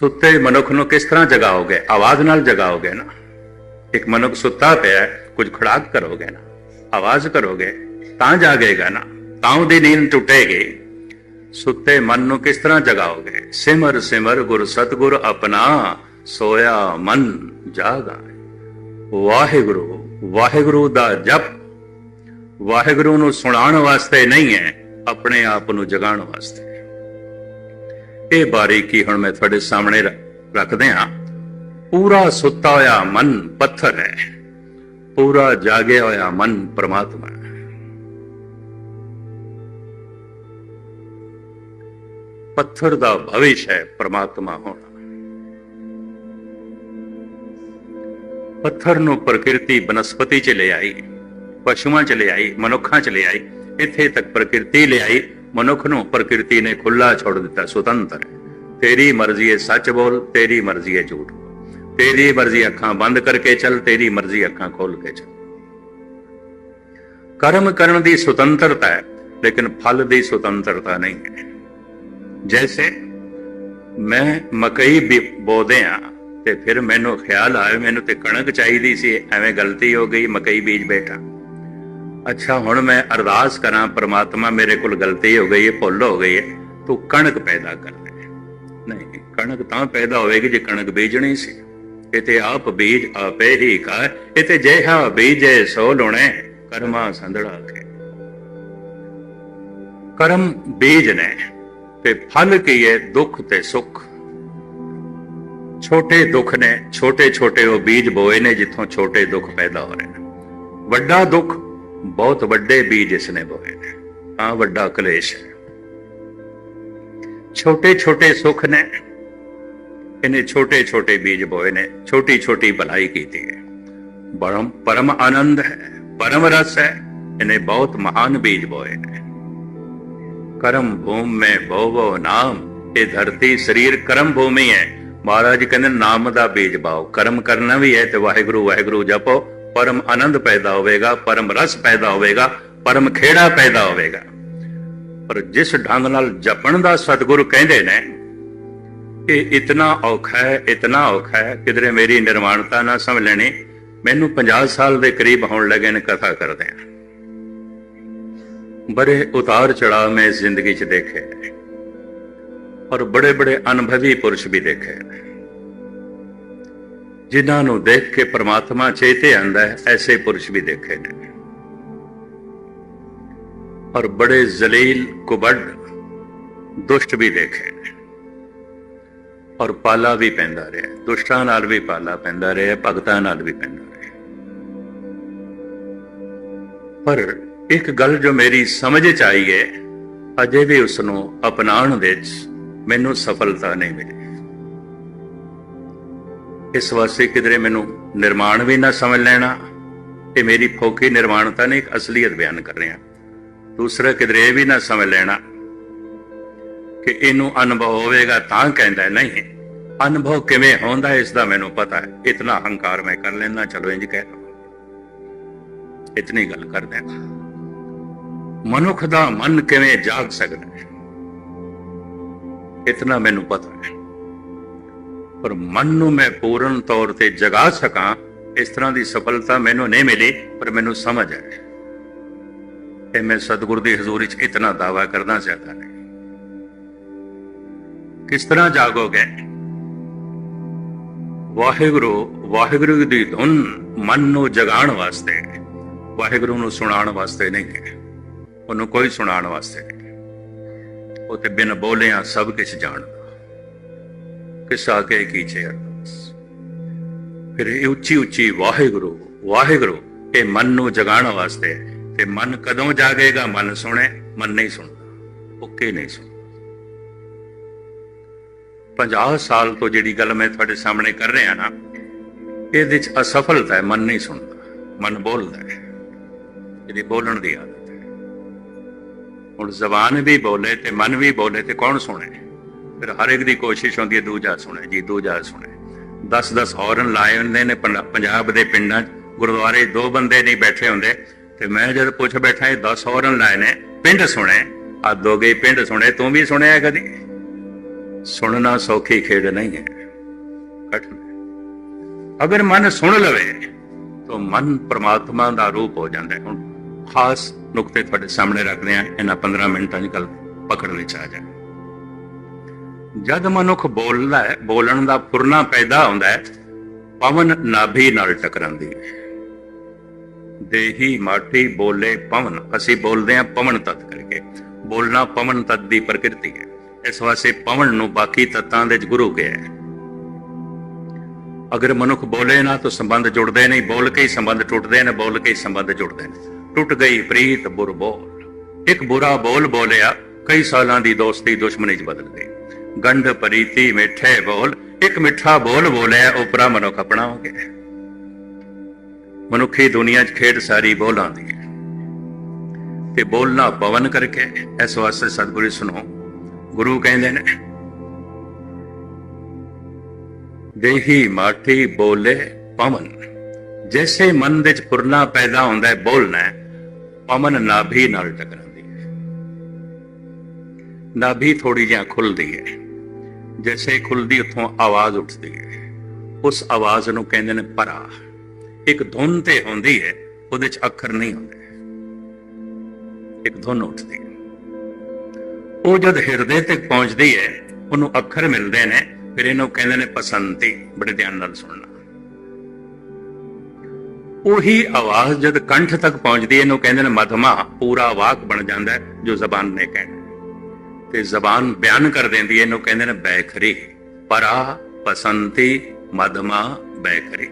ਸੁੱਤੇ ਮਨੁੱਖ ਨੂੰ ਕਿਸ ਤਰ੍ਹਾਂ ਜਗਾਓਗੇ? ਆਵਾਜ਼ ਨਾਲ ਜਗਾਓਗੇ ਨਾ। ਇੱਕ ਮਨੁੱਖ ਸੁੱਤਾ ਪਿਆ ਹੈ, ਕੁਝ ਖੜਾਕ ਕਰੋਗੇ ਨਾ। ਆਵਾਜ਼ ਕਰੋਗੇ ਤਾਂ ਜਾਗੇਗਾ ਨਾ। ਤਾਂ ਉਹਦੀ ਨੀਂਦ ਟੁੱਟੇਗੀ। ਸੁੱਤੇ ਮਨ ਨੂੰ ਕਿਸ ਤਰ੍ਹਾਂ ਜਗਾਓਗੇ? ਸਿਮਰ ਸਿਮਰ ਗੁਰ ਸਤਗੁਰ ਆਪਣਾ ਸੋਇਆ ਮਨ ਜਾਗਾ। ਵਾਹਿਗੁਰੂ ਵਾਹਿਗੁਰੂ ਦਾ ਜਪ। ਵਾਹਿਗੁਰੂ ਨੂੰ ਸੁਣਾਉਣ ਵਾਸਤੇ ਨਹੀਂ ਹੈ ਆਪਣੇ ਆਪ ਨੂੰ ਜਗਾਉਣ ਵਾਸਤੇ। ਇਹ ਬਾਰੀਕੀ ਹੁਣ ਮੈਂ ਤੁਹਾਡੇ ਸਾਹਮਣੇ ਰੱਖਦੇ ਹਾਂ। ਪੂਰਾ ਸੁੱਤਾ ਹੋਇਆ ਮਨ ਪੱਥਰ ਹੈ। ਪੂਰਾ ਜਾਗਿਆ ਹੋਇਆ ਮਨ ਪ੍ਰਮਾਤਮਾ ਹੈ। ਪੱਥਰ ਦਾ ਭਵਿਸ਼ ਹੈ ਪ੍ਰਮਾਤਮਾ ਹੋਣਾ। ਪੱਥਰ ਨੂੰ ਪ੍ਰਕਿਰਤੀ ਬਨਸਪਤੀ ਚ ਲੈ ਆਈ ਪਸ਼ੂਆਂ ਚ ਲੈ ਆਈ ਮਨੁੱਖਾਂ ਚ ਲੈ ਆਈ ਇੱਥੇ ਤੱਕ ਪ੍ਰਕਿਰਤੀ ਲੈ ਆਈ ਮਨੁੱਖ ਨੂੰ ਪ੍ਰਕਿਰਤੀ ਨੇ ਖੁੱਲਾ ਛੋੜ ਦਿੱਤਾ, ਸੁਤੰਤਰ। ਤੇਰੀ ਮਰਜ਼ੀ ਹੈ ਸੱਚ ਬੋਲ, ਤੇਰੀ ਮਰਜ਼ੀ ਹੈ ਝੂਠ ਤੇਰੀ ਮਰਜ਼ੀ ਅੱਖਾਂ ਬੰਦ ਕਰਕੇ ਚੱਲ, ਤੇਰੀ ਮਰਜ਼ੀ ਅੱਖਾਂ ਖੋਲ ਕੇ ਚੱਲ। ਕਰਮ ਕਰਨ ਦੀ ਸੁਤੰਤਰਤਾ ਹੈ, ਲੇਕਿਨ ਫਲ ਦੀ ਸੁਤੰਤਰਤਾ ਨਹੀਂ ਹੈ। ਜੈਸੇ ਮੈਂ ਮਕਈ ਵੀ ਬੋਦੇ ਤੇ ਫਿਰ ਮੈਨੂੰ ਖਿਆਲ ਆਇਆ, ਮੈਨੂੰ ਤੇ ਕਣਕ ਚਾਹੀਦੀ ਸੀ, ਐਵੇਂ ਗਲਤੀ ਹੋ ਗਈ, ਮਕਈ ਬੀਜ ਬੈਠਾ। ਅੱਛਾ, ਹੁਣ ਮੈਂ ਅਰਦਾਸ ਕਰਾਂ, ਪ੍ਰਮਾਤਮਾ ਮੇਰੇ ਕੋਲ ਗਲਤੀ ਹੋ ਗਈ ਹੈ, ਭੁੱਲ ਹੋ ਗਈ ਹੈ, ਤੂੰ ਕਣਕ ਪੈਦਾ ਕਰ ਲੈ ਨਹੀਂ, ਕਣਕ ਤਾਂ ਪੈਦਾ ਹੋਵੇਗੀ ਜੇ ਕਣਕ ਬੀਜਣੀ ਸੀ। ਇਹ ਤੇ ਆਪ ਬੀਜ ਆਪੇ ਹੀ ਕਾ ਇਹ ਤੇ ਜਿਹਾ ਬੀਜੇ ਸੋ ਲੋਣੇ, ਕਰਮਾ ਸੰਧੜਾ ਕੇ। ਕਰਮ ਬੀਜ ਨੇ ਤੇ ਫਲ ਕੀ ਹੈ, ਦੁੱਖ ਤੇ ਸੁੱਖ। ਛੋਟੇ ਦੁੱਖ ਨੇ ਛੋਟੇ ਛੋਟੇ ਉਹ ਬੀਜ ਬੋਏ ਨੇ, ਜਿੱਥੋਂ ਛੋਟੇ ਦੁੱਖ ਪੈਦਾ ਹੋ ਰਹੇ ਨੇ। ਵੱਡਾ ਦੁੱਖ ਬਹੁਤ ਵੱਡੇ ਬੀਜ ਇਸ ਨੇ ਬੋਏ ਨੇ ਆ ਵੱਡਾ ਕਲੇਸ਼ ਹੈ। ਛੋਟੇ ਛੋਟੇ ਸੁੱਖ ਨੇ, ਇਹਨੇ ਛੋਟੇ ਛੋਟੇ ਬੀਜ ਬੋਏ ਨੇ ਛੋਟੀ ਛੋਟੀ ਭਲਾਈ ਕੀਤੀ ਹੈ। ਪਰਮ ਪਰਮ ਆਨੰਦ ਹੈ, ਪਰਮ ਰਸ ਹੈ, ਇਹਨੇ ਬਹੁਤ ਮਹਾਨ ਬੀਜ ਬੋਏ ਨੇ। ਕਰਮ ਭੂਮ ਮੈਂ ਭੋਵੋ ਨਾਮ, ਇਹ ਧਰਤੀ ਸਰੀਰ ਕਰਮ ਭੂਮੀ ਹੈ। ਮਹਾਰਾਜ ਕਹਿੰਦੇ ਨਾਮ ਦਾ ਬੀਜ ਬਾਓ, ਕਰਮ ਕਰਨਾ ਵੀ ਹੈ ਤੇ ਵਾਹਿਗੁਰੂ ਵਾਹਿਗੁਰੂ ਜਪੋ ਪਰਮ ਆਨੰਦ ਪੈਦਾ ਹੋਵੇਗਾ, ਪਰਮ ਰਸ ਪੈਦਾ ਹੋਵੇਗਾ, ਪਰਮ ਖੇੜਾ ਪੈਦਾ ਹੋਵੇਗਾ। ਪਰ ਜਿਸ ਢੰਗ ਨਾਲ ਜਪਣ ਦਾ ਸਤਿਗੁਰੂ ਕਹਿੰਦੇ ਨੇ ਇਹ ਇਤਨਾ ਔਖਾ ਹੈ, ਇਤਨਾ ਔਖਾ ਹੈ, ਕਿਧਰੇ ਮੇਰੀ ਨਿਰਮਾਣਤਾ ਨਾ ਸਮਝ ਲੈਣੀ, ਮੈਨੂੰ 50 ਸਾਲ ਦੇ ਕਰੀਬ ਹੋਣ ਲੱਗੇ ਨੇ ਕਥਾ ਕਰਦੇ ਆ। ਬੜੇ ਉਤਾਰ ਚੜਾਅ ਮੈਂ ਇਸ ਜ਼ਿੰਦਗੀ 'ਚ ਦੇਖੇ ਨੇ, ਔਰ ਬੜੇ ਬੜੇ ਅਨੁਭਵੀ ਪੁਰਸ਼ ਵੀ ਦੇਖੇ ਨੇ। ਜਿਨ੍ਹਾਂ ਨੂੰ ਦੇਖ ਕੇ ਪ੍ਰਮਾਤਮਾ ਚੇਤੇ ਆਂਦਾ ਹੈ, ਐਸੇ ਪੁਰਸ਼ ਵੀ ਦੇਖੇ ਨੇ। ਔਰ ਬੜੇ ਜ਼ਲੀਲ, ਕੁਬੜ, ਦੁਸ਼ਟ ਵੀ ਦੇਖੇ ਨੇ। ਔਰ ਪਾਲਾ ਵੀ ਪੈਂਦਾ ਰਿਹਾ ਦੁਸ਼ਟਾਂ ਨਾਲ ਵੀ ਪਾਲਾ ਪੈਂਦਾ ਰਿਹਾ ਭਗਤਾਂ ਨਾਲ ਵੀ ਪੈਂਦਾ ਰਿਹਾ ਪਰ ਇੱਕ ਗੱਲ ਜੋ ਮੇਰੀ ਸਮਝ ਚ ਆਈ ਹੈ, ਅਜੇ ਵੀ ਉਸ ਨੂੰ ਅਪਣਾਉਣ ਵਿੱਚ ਮੈਨੂੰ ਸਫਲਤਾ ਨਹੀਂ ਮਿਲੀ। ਇਸ ਵਾਸਤੇ ਕਿਧਰੇ ਮੈਨੂੰ ਨਿਰਮਾਣ ਵੀ ਨਾ ਸਮਝ ਲੈਣਾ ਇਹ ਮੇਰੀ ਫੋਕੀ ਨਿਰਮਾਣਤਾ ਨੇ ਇੱਕ ਅਸਲੀਅਤ ਬਿਆਨ ਕਰ ਰਿਹਾ ਦੂਸਰਾ, ਕਿਧਰੇ ਇਹ ਵੀ ਨਾ ਸਮਝ ਲੈਣਾ ਕਿ ਇਹਨੂੰ ਅਨੁਭਵ ਹੋਵੇਗਾ ਤਾਂ ਕਹਿੰਦਾ ਨਹੀਂ, ਅਨੁਭਵ ਕਿਵੇਂ ਹੁੰਦਾ ਹੈ, ਇਸ ਦਾ ਮੈਨੂੰ ਪਤਾ ਹੈ। ਇਤਨਾ ਹੰਕਾਰ ਮੈਂ ਕਰ ਲੈਣਾ ਚਲੋ ਇੰਜ ਕਹਿ ਇਤਨੀ ਗੱਲ ਕਰਦੇ ਹਾਂ ਮਨੁੱਖ ਦਾ ਮਨ ਕਿਵੇਂ ਜਾਗ ਸਕਦਾ ਹੈ, ਇਤਨਾ ਮੈਨੂੰ ਪਤਾ ਹੈ। ਪਰ ਮਨ ਨੂੰ ਮੈਂ ਪੂਰਨ ਤੌਰ ਤੇ ਜਗਾ ਸਕਾਂ, ਇਸ ਤਰ੍ਹਾਂ ਦੀ ਸਫਲਤਾ ਮੈਨੂੰ ਨਹੀਂ ਮਿਲੀ, ਪਰ ਮੈਨੂੰ ਸਮਝ ਹੈ ਤੇ ਮੈਂ ਸਤਿਗੁਰ ਦੀ ਹਜ਼ੂਰੀ 'ਚ ਇਤਨਾ ਦਾਵਾ ਕਰਨਾ ਚਾਹਤਾ ਨਹੀਂ ਕਿਸ ਤਰ੍ਹਾਂ ਜਾਗੋਗੇ? ਵਾਹਿਗੁਰੂ ਵਾਹਿਗੁਰੂ ਦੀ ਧੁਨ ਮਨ ਨੂੰ ਜਗਾਉਣ ਵਾਸਤੇ। ਵਾਹਿਗੁਰੂ ਨੂੰ ਸੁਣਾਉਣ ਵਾਸਤੇ ਨਹੀਂ ਹੈ ਉਹਨੂੰ ਕੋਈ ਸੁਣਾਉਣ ਵਾਸਤੇ ਨਹੀਂ ਉਹ ਤੇ ਬਿਨ ਬੋਲਿਆਂ ਸਭ ਕੁਝ ਜਾਣਦਾ। ਕਿਸ ਆਗੇ ਕੀਚੇ ਅਰਦਾਸ ਫਿਰ ਇਹ ਉੱਚੀ ਉੱਚੀ ਵਾਹਿਗੁਰੂ ਵਾਹਿਗੁਰੂ, ਇਹ ਮਨ ਨੂੰ ਜਗਾਉਣ ਵਾਸਤੇ, ਤੇ ਮਨ ਕਦੋਂ ਜਾਗੇਗਾ? ਮਨ ਸੁਣੇ, ਮਨ ਨਹੀਂ ਸੁਣਦਾ। ਓਕੇ ਨਹੀਂ ਸੁਣਦਾ। 50 ਸਾਲ ਤੋਂ ਜਿਹੜੀ ਗੱਲ ਮੈਂ ਤੁਹਾਡੇ ਸਾਹਮਣੇ ਕਰ ਰਿਹਾ ਨਾ, ਇਹਦੇ ਵਿੱਚ ਅਸਫਲਤਾ ਹੈ, ਮਨ ਨਹੀਂ ਸੁਣਦਾ। ਮਨ ਬੋਲਦਾ ਹੈ। ਇਹਦੀ ਬੋਲਣ ਦੀ ਆਦਤ ਹੈ। ਹੁਣ ਜ਼ਬਾਨ ਵੀ ਬੋਲੇ ਤੇ ਮਨ ਵੀ ਬੋਲੇ ਤੇ ਕੌਣ ਸੁਣੇ? ਫਿਰ ਹਰ ਇੱਕ ਦੀ ਕੋਸ਼ਿਸ਼ ਹੁੰਦੀ ਹੈ ਦੂਜਾ ਸੁਣੇ ਜੀ ਦੂਜਾ ਸੁਣੇ। 10-10 ਹੌਰਨ ਲਾਏ ਹੁੰਦੇ ਨੇ ਪੰਜ- ਪੰਜਾਬ ਦੇ ਪਿੰਡਾਂ 'ਚ। ਗੁਰਦੁਆਰੇ ਦੋ ਬੰਦੇ ਨਹੀਂ ਬੈਠੇ ਹੁੰਦੇ। ਤੇ ਮੈਂ ਜਦ ਪੁੱਛ ਬੈਠਾ, ਇਹ 10 ਹੌਰਨ ਲਾਏ ਨੇ, ਪਿੰਡ ਸੁਣੇ। ਆ ਦੋਗੇ ਪਿੰਡ ਸੁਣੇ, ਤੂੰ ਵੀ ਸੁਣਿਆ ਕਦੀ? ਸੁਣਨਾ ਸੌਖੀ ਖੇਡ ਨਹੀਂ ਹੈ। ਕਠਿਨ ਅਗਰ ਮਨ ਸੁਣ ਲਵੇ, ਤਾਂ ਮਨ ਪ੍ਰਮਾਤਮਾ ਦਾ ਰੂਪ ਹੋ ਜਾਂਦਾ ਹੈ। ਹੁਣ ਖਾਸ ਨੁਕਤੇ ਤੁਹਾਡੇ ਸਾਹਮਣੇ ਰੱਖਦੇ ਆ ਇਹਨਾਂ 15 ਮਿੰਟਾਂ ਦੀ ਗੱਲ ਪਕੜ ਵਿੱਚ ਆ ਜਾਏ ਜਦ ਮਨੁੱਖ ਬੋਲਦਾ ਹੈ, ਬੋਲਣ ਦਾ ਪੁਰਨਾ ਪੈਦਾ ਹੁੰਦਾ ਹੈ, ਪਵਨ ਨਾਭੀ ਨਾਲ ਟਕਰਾਂਦੀ ਹੈ। ਦੇਹੀ ਮਾਟੀ ਬੋਲੇ ਪਵਨ, ਅਸੀਂ ਬੋਲਦੇ ਹਾਂ ਪਵਨ ਤਤ ਕਰਕੇ। ਬੋਲਣਾ ਪਵਨ ਤਤ ਦੀ ਪ੍ਰਕਿਰਤੀ ਹੈ। ਇਸ ਵਾਸਤੇ ਪਵਨ ਨੂੰ ਬਾਕੀ ਤਤਾਂ ਦੇ ਗੁਰੂ ਗਿਆ ਹੈ। ਅਗਰ ਮਨੁੱਖ ਬੋਲੇ ਨਾ, ਤਾਂ ਸੰਬੰਧ ਜੁੜਦੇ ਨਹੀਂ। ਬੋਲ ਕੇ ਹੀ ਸੰਬੰਧ ਟੁੱਟਦੇ ਨੇ, ਬੋਲ ਕੇ ਹੀ ਸੰਬੰਧ ਜੁੜਦੇ ਨੇ। ਟੁੱਟ ਗਈ ਪ੍ਰੀਤ, ਬੁਰ ਬੋਲ। ਇੱਕ ਬੁਰਾ ਬੋਲ ਬੋਲਿਆ, ਕਈ ਸਾਲਾਂ ਦੀ ਦੋਸਤੀ ਦੁਸ਼ਮਣੀ ਚ ਬਦਲ ਗਈ। ਗੰਢ ਪਰੀਤੀ ਮਿੱਠੇ ਬੋਲ, ਇੱਕ ਮਿੱਠਾ ਬੋਲ ਬੋਲਿਆ ਉਪਰਾ ਮਨੁੱਖ ਆਪਣਾ ਹੋ ਗਿਆ। ਮਨੁੱਖੀ ਦੁਨੀਆ 'ਚ ਖੇਡ ਸਾਰੀ ਬੋਲਾਂ ਦੀ ਹੈ। ਤੇ ਬੋਲਣਾ ਪਵਨ ਕਰਕੇ, ਇਸ ਵਾਸਤੇ ਸਤਿਗੁਰੂ ਸੁਣੋ ਗੁਰੂ ਕਹਿੰਦੇ ਨੇ, ਦੇਹੀ ਮਾਠੀ ਬੋਲੇ ਪਵਨ, ਜੈਸੇ ਮਨ ਵਿੱਚ ਪੁਰਨਾ ਪੈਦਾ ਹੁੰਦਾ ਹੈ, ਬੋਲਣਾ ਪਵਨ ਨਾਭੀ ਨਾਲ ਟਕਰਾਉਂਦੀ ਨਾਭੀ ਥੋੜੀ ਜਿਹਾ ਖੁੱਲਦੀ ਹੈ। ਜੈਸੇ ਖੁੱਲਦੀ ਉੱਥੋਂ ਆਵਾਜ਼ ਉੱਠਦੀ ਹੈ। ਉਸ ਆਵਾਜ਼ ਨੂੰ ਕਹਿੰਦੇ ਨੇ ਪਰਾ। ਇੱਕ ਧੁਨ ਤੇ ਹੁੰਦੀ ਹੈ, ਉਹਦੇ ਚ ਅੱਖਰ ਨਹੀਂ ਹੁੰਦੇ। ਇੱਕ ਧੁਨ ਉੱਠਦੀ ਹੈ। ਉਹ ਜਦ ਹਿਰਦੇ ਤੱਕ ਪਹੁੰਚਦੀ ਹੈ, ਉਹਨੂੰ ਅੱਖਰ ਮਿਲਦੇ ਨੇ, ਫਿਰ ਇਹਨੂੰ ਕਹਿੰਦੇ ਨੇ ਪਸੰਤੀ, ਬੜੇ ਧਿਆਨ ਨਾਲ ਸੁਣਨਾ। ਉਹੀ ਆਵਾਜ਼ ਜਦ ਕੰਠ ਤੱਕ ਪਹੁੰਚਦੀ ਹੈ, ਇਹਨੂੰ ਕਹਿੰਦੇ ਨੇ ਮਧਮਾ, ਪੂਰਾ ਵਾਕ ਬਣ ਜਾਂਦਾ ਹੈ, ਜੋ ਜ਼ਬਾਨ ਨੇ ਕਹਿਣਾ। ਤੇ ਜ਼ਬਾਨ ਬਿਆਨ ਕਰ ਦਿੰਦੀ ਹੈ। ਇਹਨੂੰ ਕਹਿੰਦੇ ਨੇ ਬੈਖਰੀ। ਪਰਾ ਪਸੰਤੀ ਮਦਮਾ ਬੈਖਰੀ।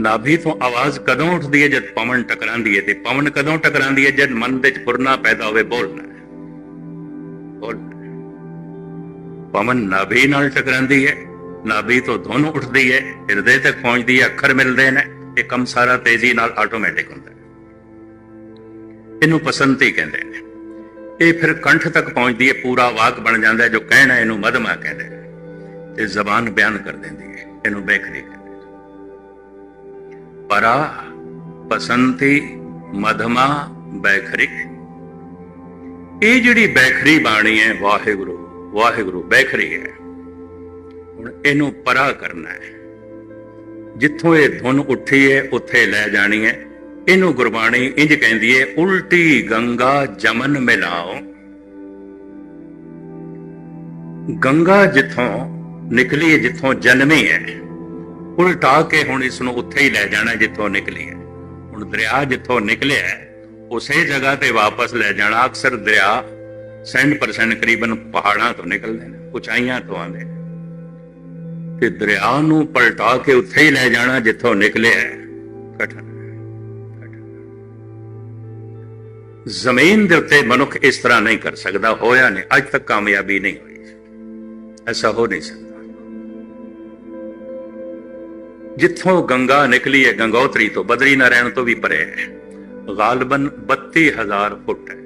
ਨਾਭੀ ਤੋਂ ਆਵਾਜ਼ ਕਦੋਂ ਉੱਠਦੀ ਹੈ? ਜਦ ਪਵਨ ਟਕਰਾਂਦੀ ਹੈ। ਤੇ ਪਵਨ ਕਦੋਂ ਟਕਰਾਂਦੀ ਹੈ? ਜਦ ਮਨ ਵਿੱਚ ਚ ਫੁਰਨਾ ਪੈਦਾ ਹੋਵੇ ਬੋਲਣਾ ਹੈ। ਬੋਲਣਾ ਪਵਨ ਨਾਭੀ ਨਾਲ ਟਕਰਾਂਦੀ ਹੈ। ਨਾਭੀ ਤੋਂ ਦੋਨੋਂ ਉੱਠਦੀ ਹੈ। ਹਿਰਦੇ ਤੱਕ ਪਹੁੰਚਦੀ ਹੈ। ਅੱਖਰ ਮਿਲਦੇ ਨੇ। ਇਹ ਕੰਮ ਸਾਰਾ ਤੇਜ਼ੀ ਨਾਲ ਆਟੋਮੈਟਿਕ ਹੁੰਦਾ ਹੈ। ਇਹਨੂੰ ਪਸੰਤੀ ਕਹਿੰਦੇ ਨੇ। ਇਹ ਫਿਰ ਕੰਠ ਤੱਕ ਪਹੁੰਚਦੀ ਹੈ, ਪੂਰਾ ਵਾਕ ਬਣ ਜਾਂਦਾ ਹੈ, ਜੋ ਕਹਿਣਾ ਇਹਨੂੰ ਮਧਮਾ ਕਹਿੰਦੇ ਨੇ ਤੇ ਜ਼ਬਾਨ ਬਿਆਨ ਕਰ ਦਿੰਦੀ ਹੈ, ਇਹਨੂੰ ਬੈਖਰੀ ਕਹਿੰਦੇ ਪਰਾ ਪਸੰਤੀ ਮਧਮਾ ਬੈਖਰੀ ਇਹ ਜਿਹੜੀ ਬੈਖਰੀ ਬਾਣੀ ਹੈ, ਵਾਹਿਗੁਰੂ ਵਾਹਿਗੁਰੂ ਬੈਖਰੀ ਹੈ। ਹੁਣ ਇਹਨੂੰ ਪਰਾ ਕਰਨਾ ਹੈ। ਜਿੱਥੋਂ ਇਹ ਧੁਨ ਉੱਠੀ ਹੈ, ਉੱਥੇ ਲੈ ਜਾਣੀ ਹੈ। ਇਹਨੂੰ ਗੁਰਬਾਣੀ ਇੰਜ ਕਹਿੰਦੀ ਹੈ ਉਲਟੀ ਗੰਗਾ ਜਮਨ ਮਿਲਾਓ। ਗੰਗਾ ਜਿੱਥੋਂ ਨਿਕਲੀ ਹੈ ਜਿੱਥੋਂ ਜਨਮੀ ਹੈ ਉਲਟਾ ਕੇ ਹੁਣ ਇਸ ਨੂੰ ਉੱਥੇ ਹੀ ਲੈ ਜਾਣਾ ਜਿੱਥੋਂ ਨਿਕਲੀ ਹੈ ਹੁਣ ਦਰਿਆ ਜਿੱਥੋਂ ਨਿਕਲਿਆ ਉਸੇ ਜਗ੍ਹਾ ਤੇ ਵਾਪਸ ਲੈ ਜਾਣਾ। ਅਕਸਰ ਦਰਿਆ 100% ਕਰੀਬਨ ਪਹਾੜਾਂ ਤੋਂ ਨਿਕਲਦੇ ਨੇ, ਉਚਾਈਆਂ ਤੋਂ ਆਉਂਦੇ ਨੇ। ਤੇ ਦਰਿਆ ਨੂੰ ਪਲਟਾ ਕੇ ਉੱਥੇ ਹੀ ਲੈ ਜਾਣਾ, ਜਿੱਥੋਂ ਨਿਕਲਿਆ ਹੈ ਕਠਨ। ਜ਼ਮੀਨ ਦੇ ਉੱਤੇ ਮਨੁੱਖ ਇਸ ਤਰ੍ਹਾਂ ਨਹੀਂ ਕਰ ਸਕਦਾ ਹੋਇਆ ਨਹੀਂ ਅੱਜ ਤੱਕ ਕਾਮਯਾਬੀ ਨਹੀਂ ਹੋਈ ਐਸਾ ਹੋ ਨਹੀਂ ਸਕਦਾ ਜਿੱਥੋਂ ਗੰਗਾ ਨਿਕਲੀ ਹੈ ਗੰਗੋਤਰੀ ਤੋਂ ਬਦਰੀ ਨਾਰਾਇਣ ਤੋਂ ਵੀ ਪਰੇ ਹੈ ਗਾਲਬਨ 32000 ਫੁੱਟ ਹੈ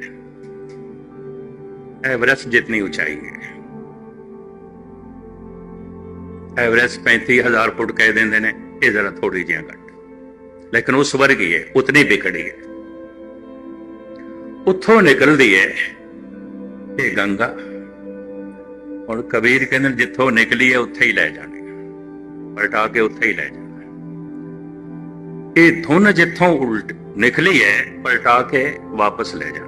एवरेस्ट जितनी ऊंचाई है एवरेस्ट 35000 फुट कह देंगे ने ये जरा थोड़ी जी घट लेकिन उस वर्ग ही है उतनी बिखड़ी ਉੱਥੋਂ ਨਿਕਲਦੀ ਹੈ ਇਹ ਗੰਗਾ, ਹੁਣ ਕਬੀਰ ਕਹਿੰਦੇ ਜਿੱਥੋਂ ਨਿਕਲੀ ਹੈ ਉੱਥੇ ਹੀ ਲੈ ਜਾਣੇ। ਪਲਟਾ ਕੇ ਉੱਥੇ ਹੀ ਲੈ ਜਾਣਾ। ਇਹ ਧੁਨ ਜਿੱਥੋਂ ਉਲਟ ਨਿਕਲੀ ਹੈ ਪਲਟਾ ਕੇ ਵਾਪਸ ਲੈ ਜਾਣੀ।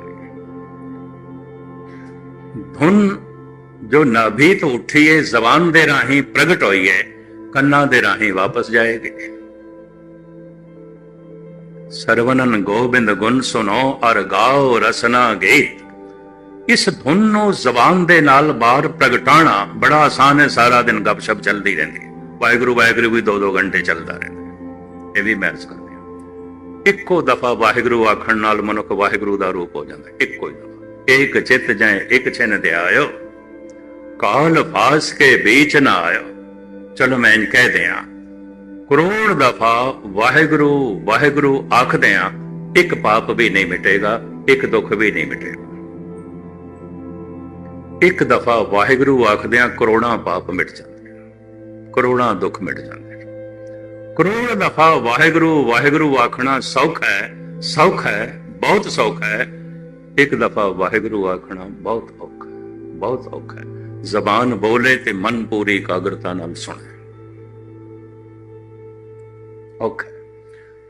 ਧੁਨ ਜੋ ਨਾਭੀ ਤੋਂ ਉੱਠੀ ਹੈ ਜ਼ਬਾਨ ਦੇ ਰਾਹੀਂ ਪ੍ਰਗਟ ਹੋਈ ਹੈ ਕੰਨਾਂ ਦੇ ਰਾਹੀਂ ਵਾਪਸ ਜਾਏਗੀ। ਸਰਵਨਨ ਗੋਬਿੰਦ ਗੁਣ ਸੁਨੋ ਅਰ ਗਾਓ ਰਸਨਾ ਗੀਤ ਇਸ ਧੁਨ ਨੂੰ ਜ਼ਬਾਨ ਦੇ ਨਾਲ ਬਾਹਰ ਪ੍ਰਗਟਾਣਾ ਬੜਾ ਆਸਾਨ ਹੈ, ਸਾਰਾ ਦਿਨ ਗੱਪਸ਼ਪ ਚੱਲਦੀ ਰਹਿੰਦੀ। ਹੈ ਵਾਹਿਗੁਰੂ ਵਾਹਿਗੁਰੂ ਵੀ 2-2 ਘੰਟੇ ਚੱਲਦਾ ਰਹਿੰਦਾ। ਇਹ ਵੀ ਮਹਿਸ ਕਰਦੇ ਹਾਂ ਇੱਕੋ ਦਫਾ ਵਾਹਿਗੁਰੂ ਆਖਣ ਨਾਲ ਮਨੁੱਖ ਵਾਹਿਗੁਰੂ ਦਾ ਰੂਪ ਹੋ ਜਾਂਦਾ, ਇੱਕੋ ਹੀ ਦਫਾ। ਇੱਕ ਚਿੱਤ ਜਾਏ ਇੱਕ ਛਿਨ ਤੇ ਆਇਓ। ਕਾਲ ਫਾਸ ਕੇ ਵਿੱਚ ਨਾ ਆਇਓ। ਚਲੋ ਮੈਂ ਇੰਜ ਕਹਿ ਦਿਆਂ ਕਰੋੜ ਦਫਾ ਵਾਹਿਗੁਰੂ ਵਾਹਿਗੁਰੂ ਆਖਦੇ ਆ, ਇੱਕ ਪਾਪ ਵੀ ਨਹੀਂ ਮਿਟੇਗਾ, ਇੱਕ ਦੁੱਖ ਵੀ ਨਹੀਂ ਮਿਟੇਗਾ। ਇੱਕ ਦਫਾ ਵਾਹਿਗੁਰੂ ਆਖਦਿਆਂ ਕਰੋੜਾਂ ਪਾਪ ਮਿਟ ਜਾਂਦੇ ਕਰੋੜਾਂ ਦੁੱਖ ਮਿਟ ਜਾਂਦੇ ਕਰੋੜ ਦਫਾ ਵਾਹਿਗੁਰੂ ਵਾਹਿਗੁਰੂ ਆਖਣਾ ਸੌਖਾ ਹੈ, ਸੌਖ ਹੈ, ਬਹੁਤ ਸੌਖ ਹੈ। ਇੱਕ ਦਫਾ ਵਾਹਿਗੁਰੂ ਆਖਣਾ ਬਹੁਤ ਔਖਾ ਬਹੁਤ ਔਖਾ ਹੈ। ਜ਼ਬਾਨ ਬੋਲੇ ਤੇ ਮਨ ਪੂਰੀ ਇਕਾਗਰਤਾ ਨਾਲ ਸੁਣੇ। ਔਖਾ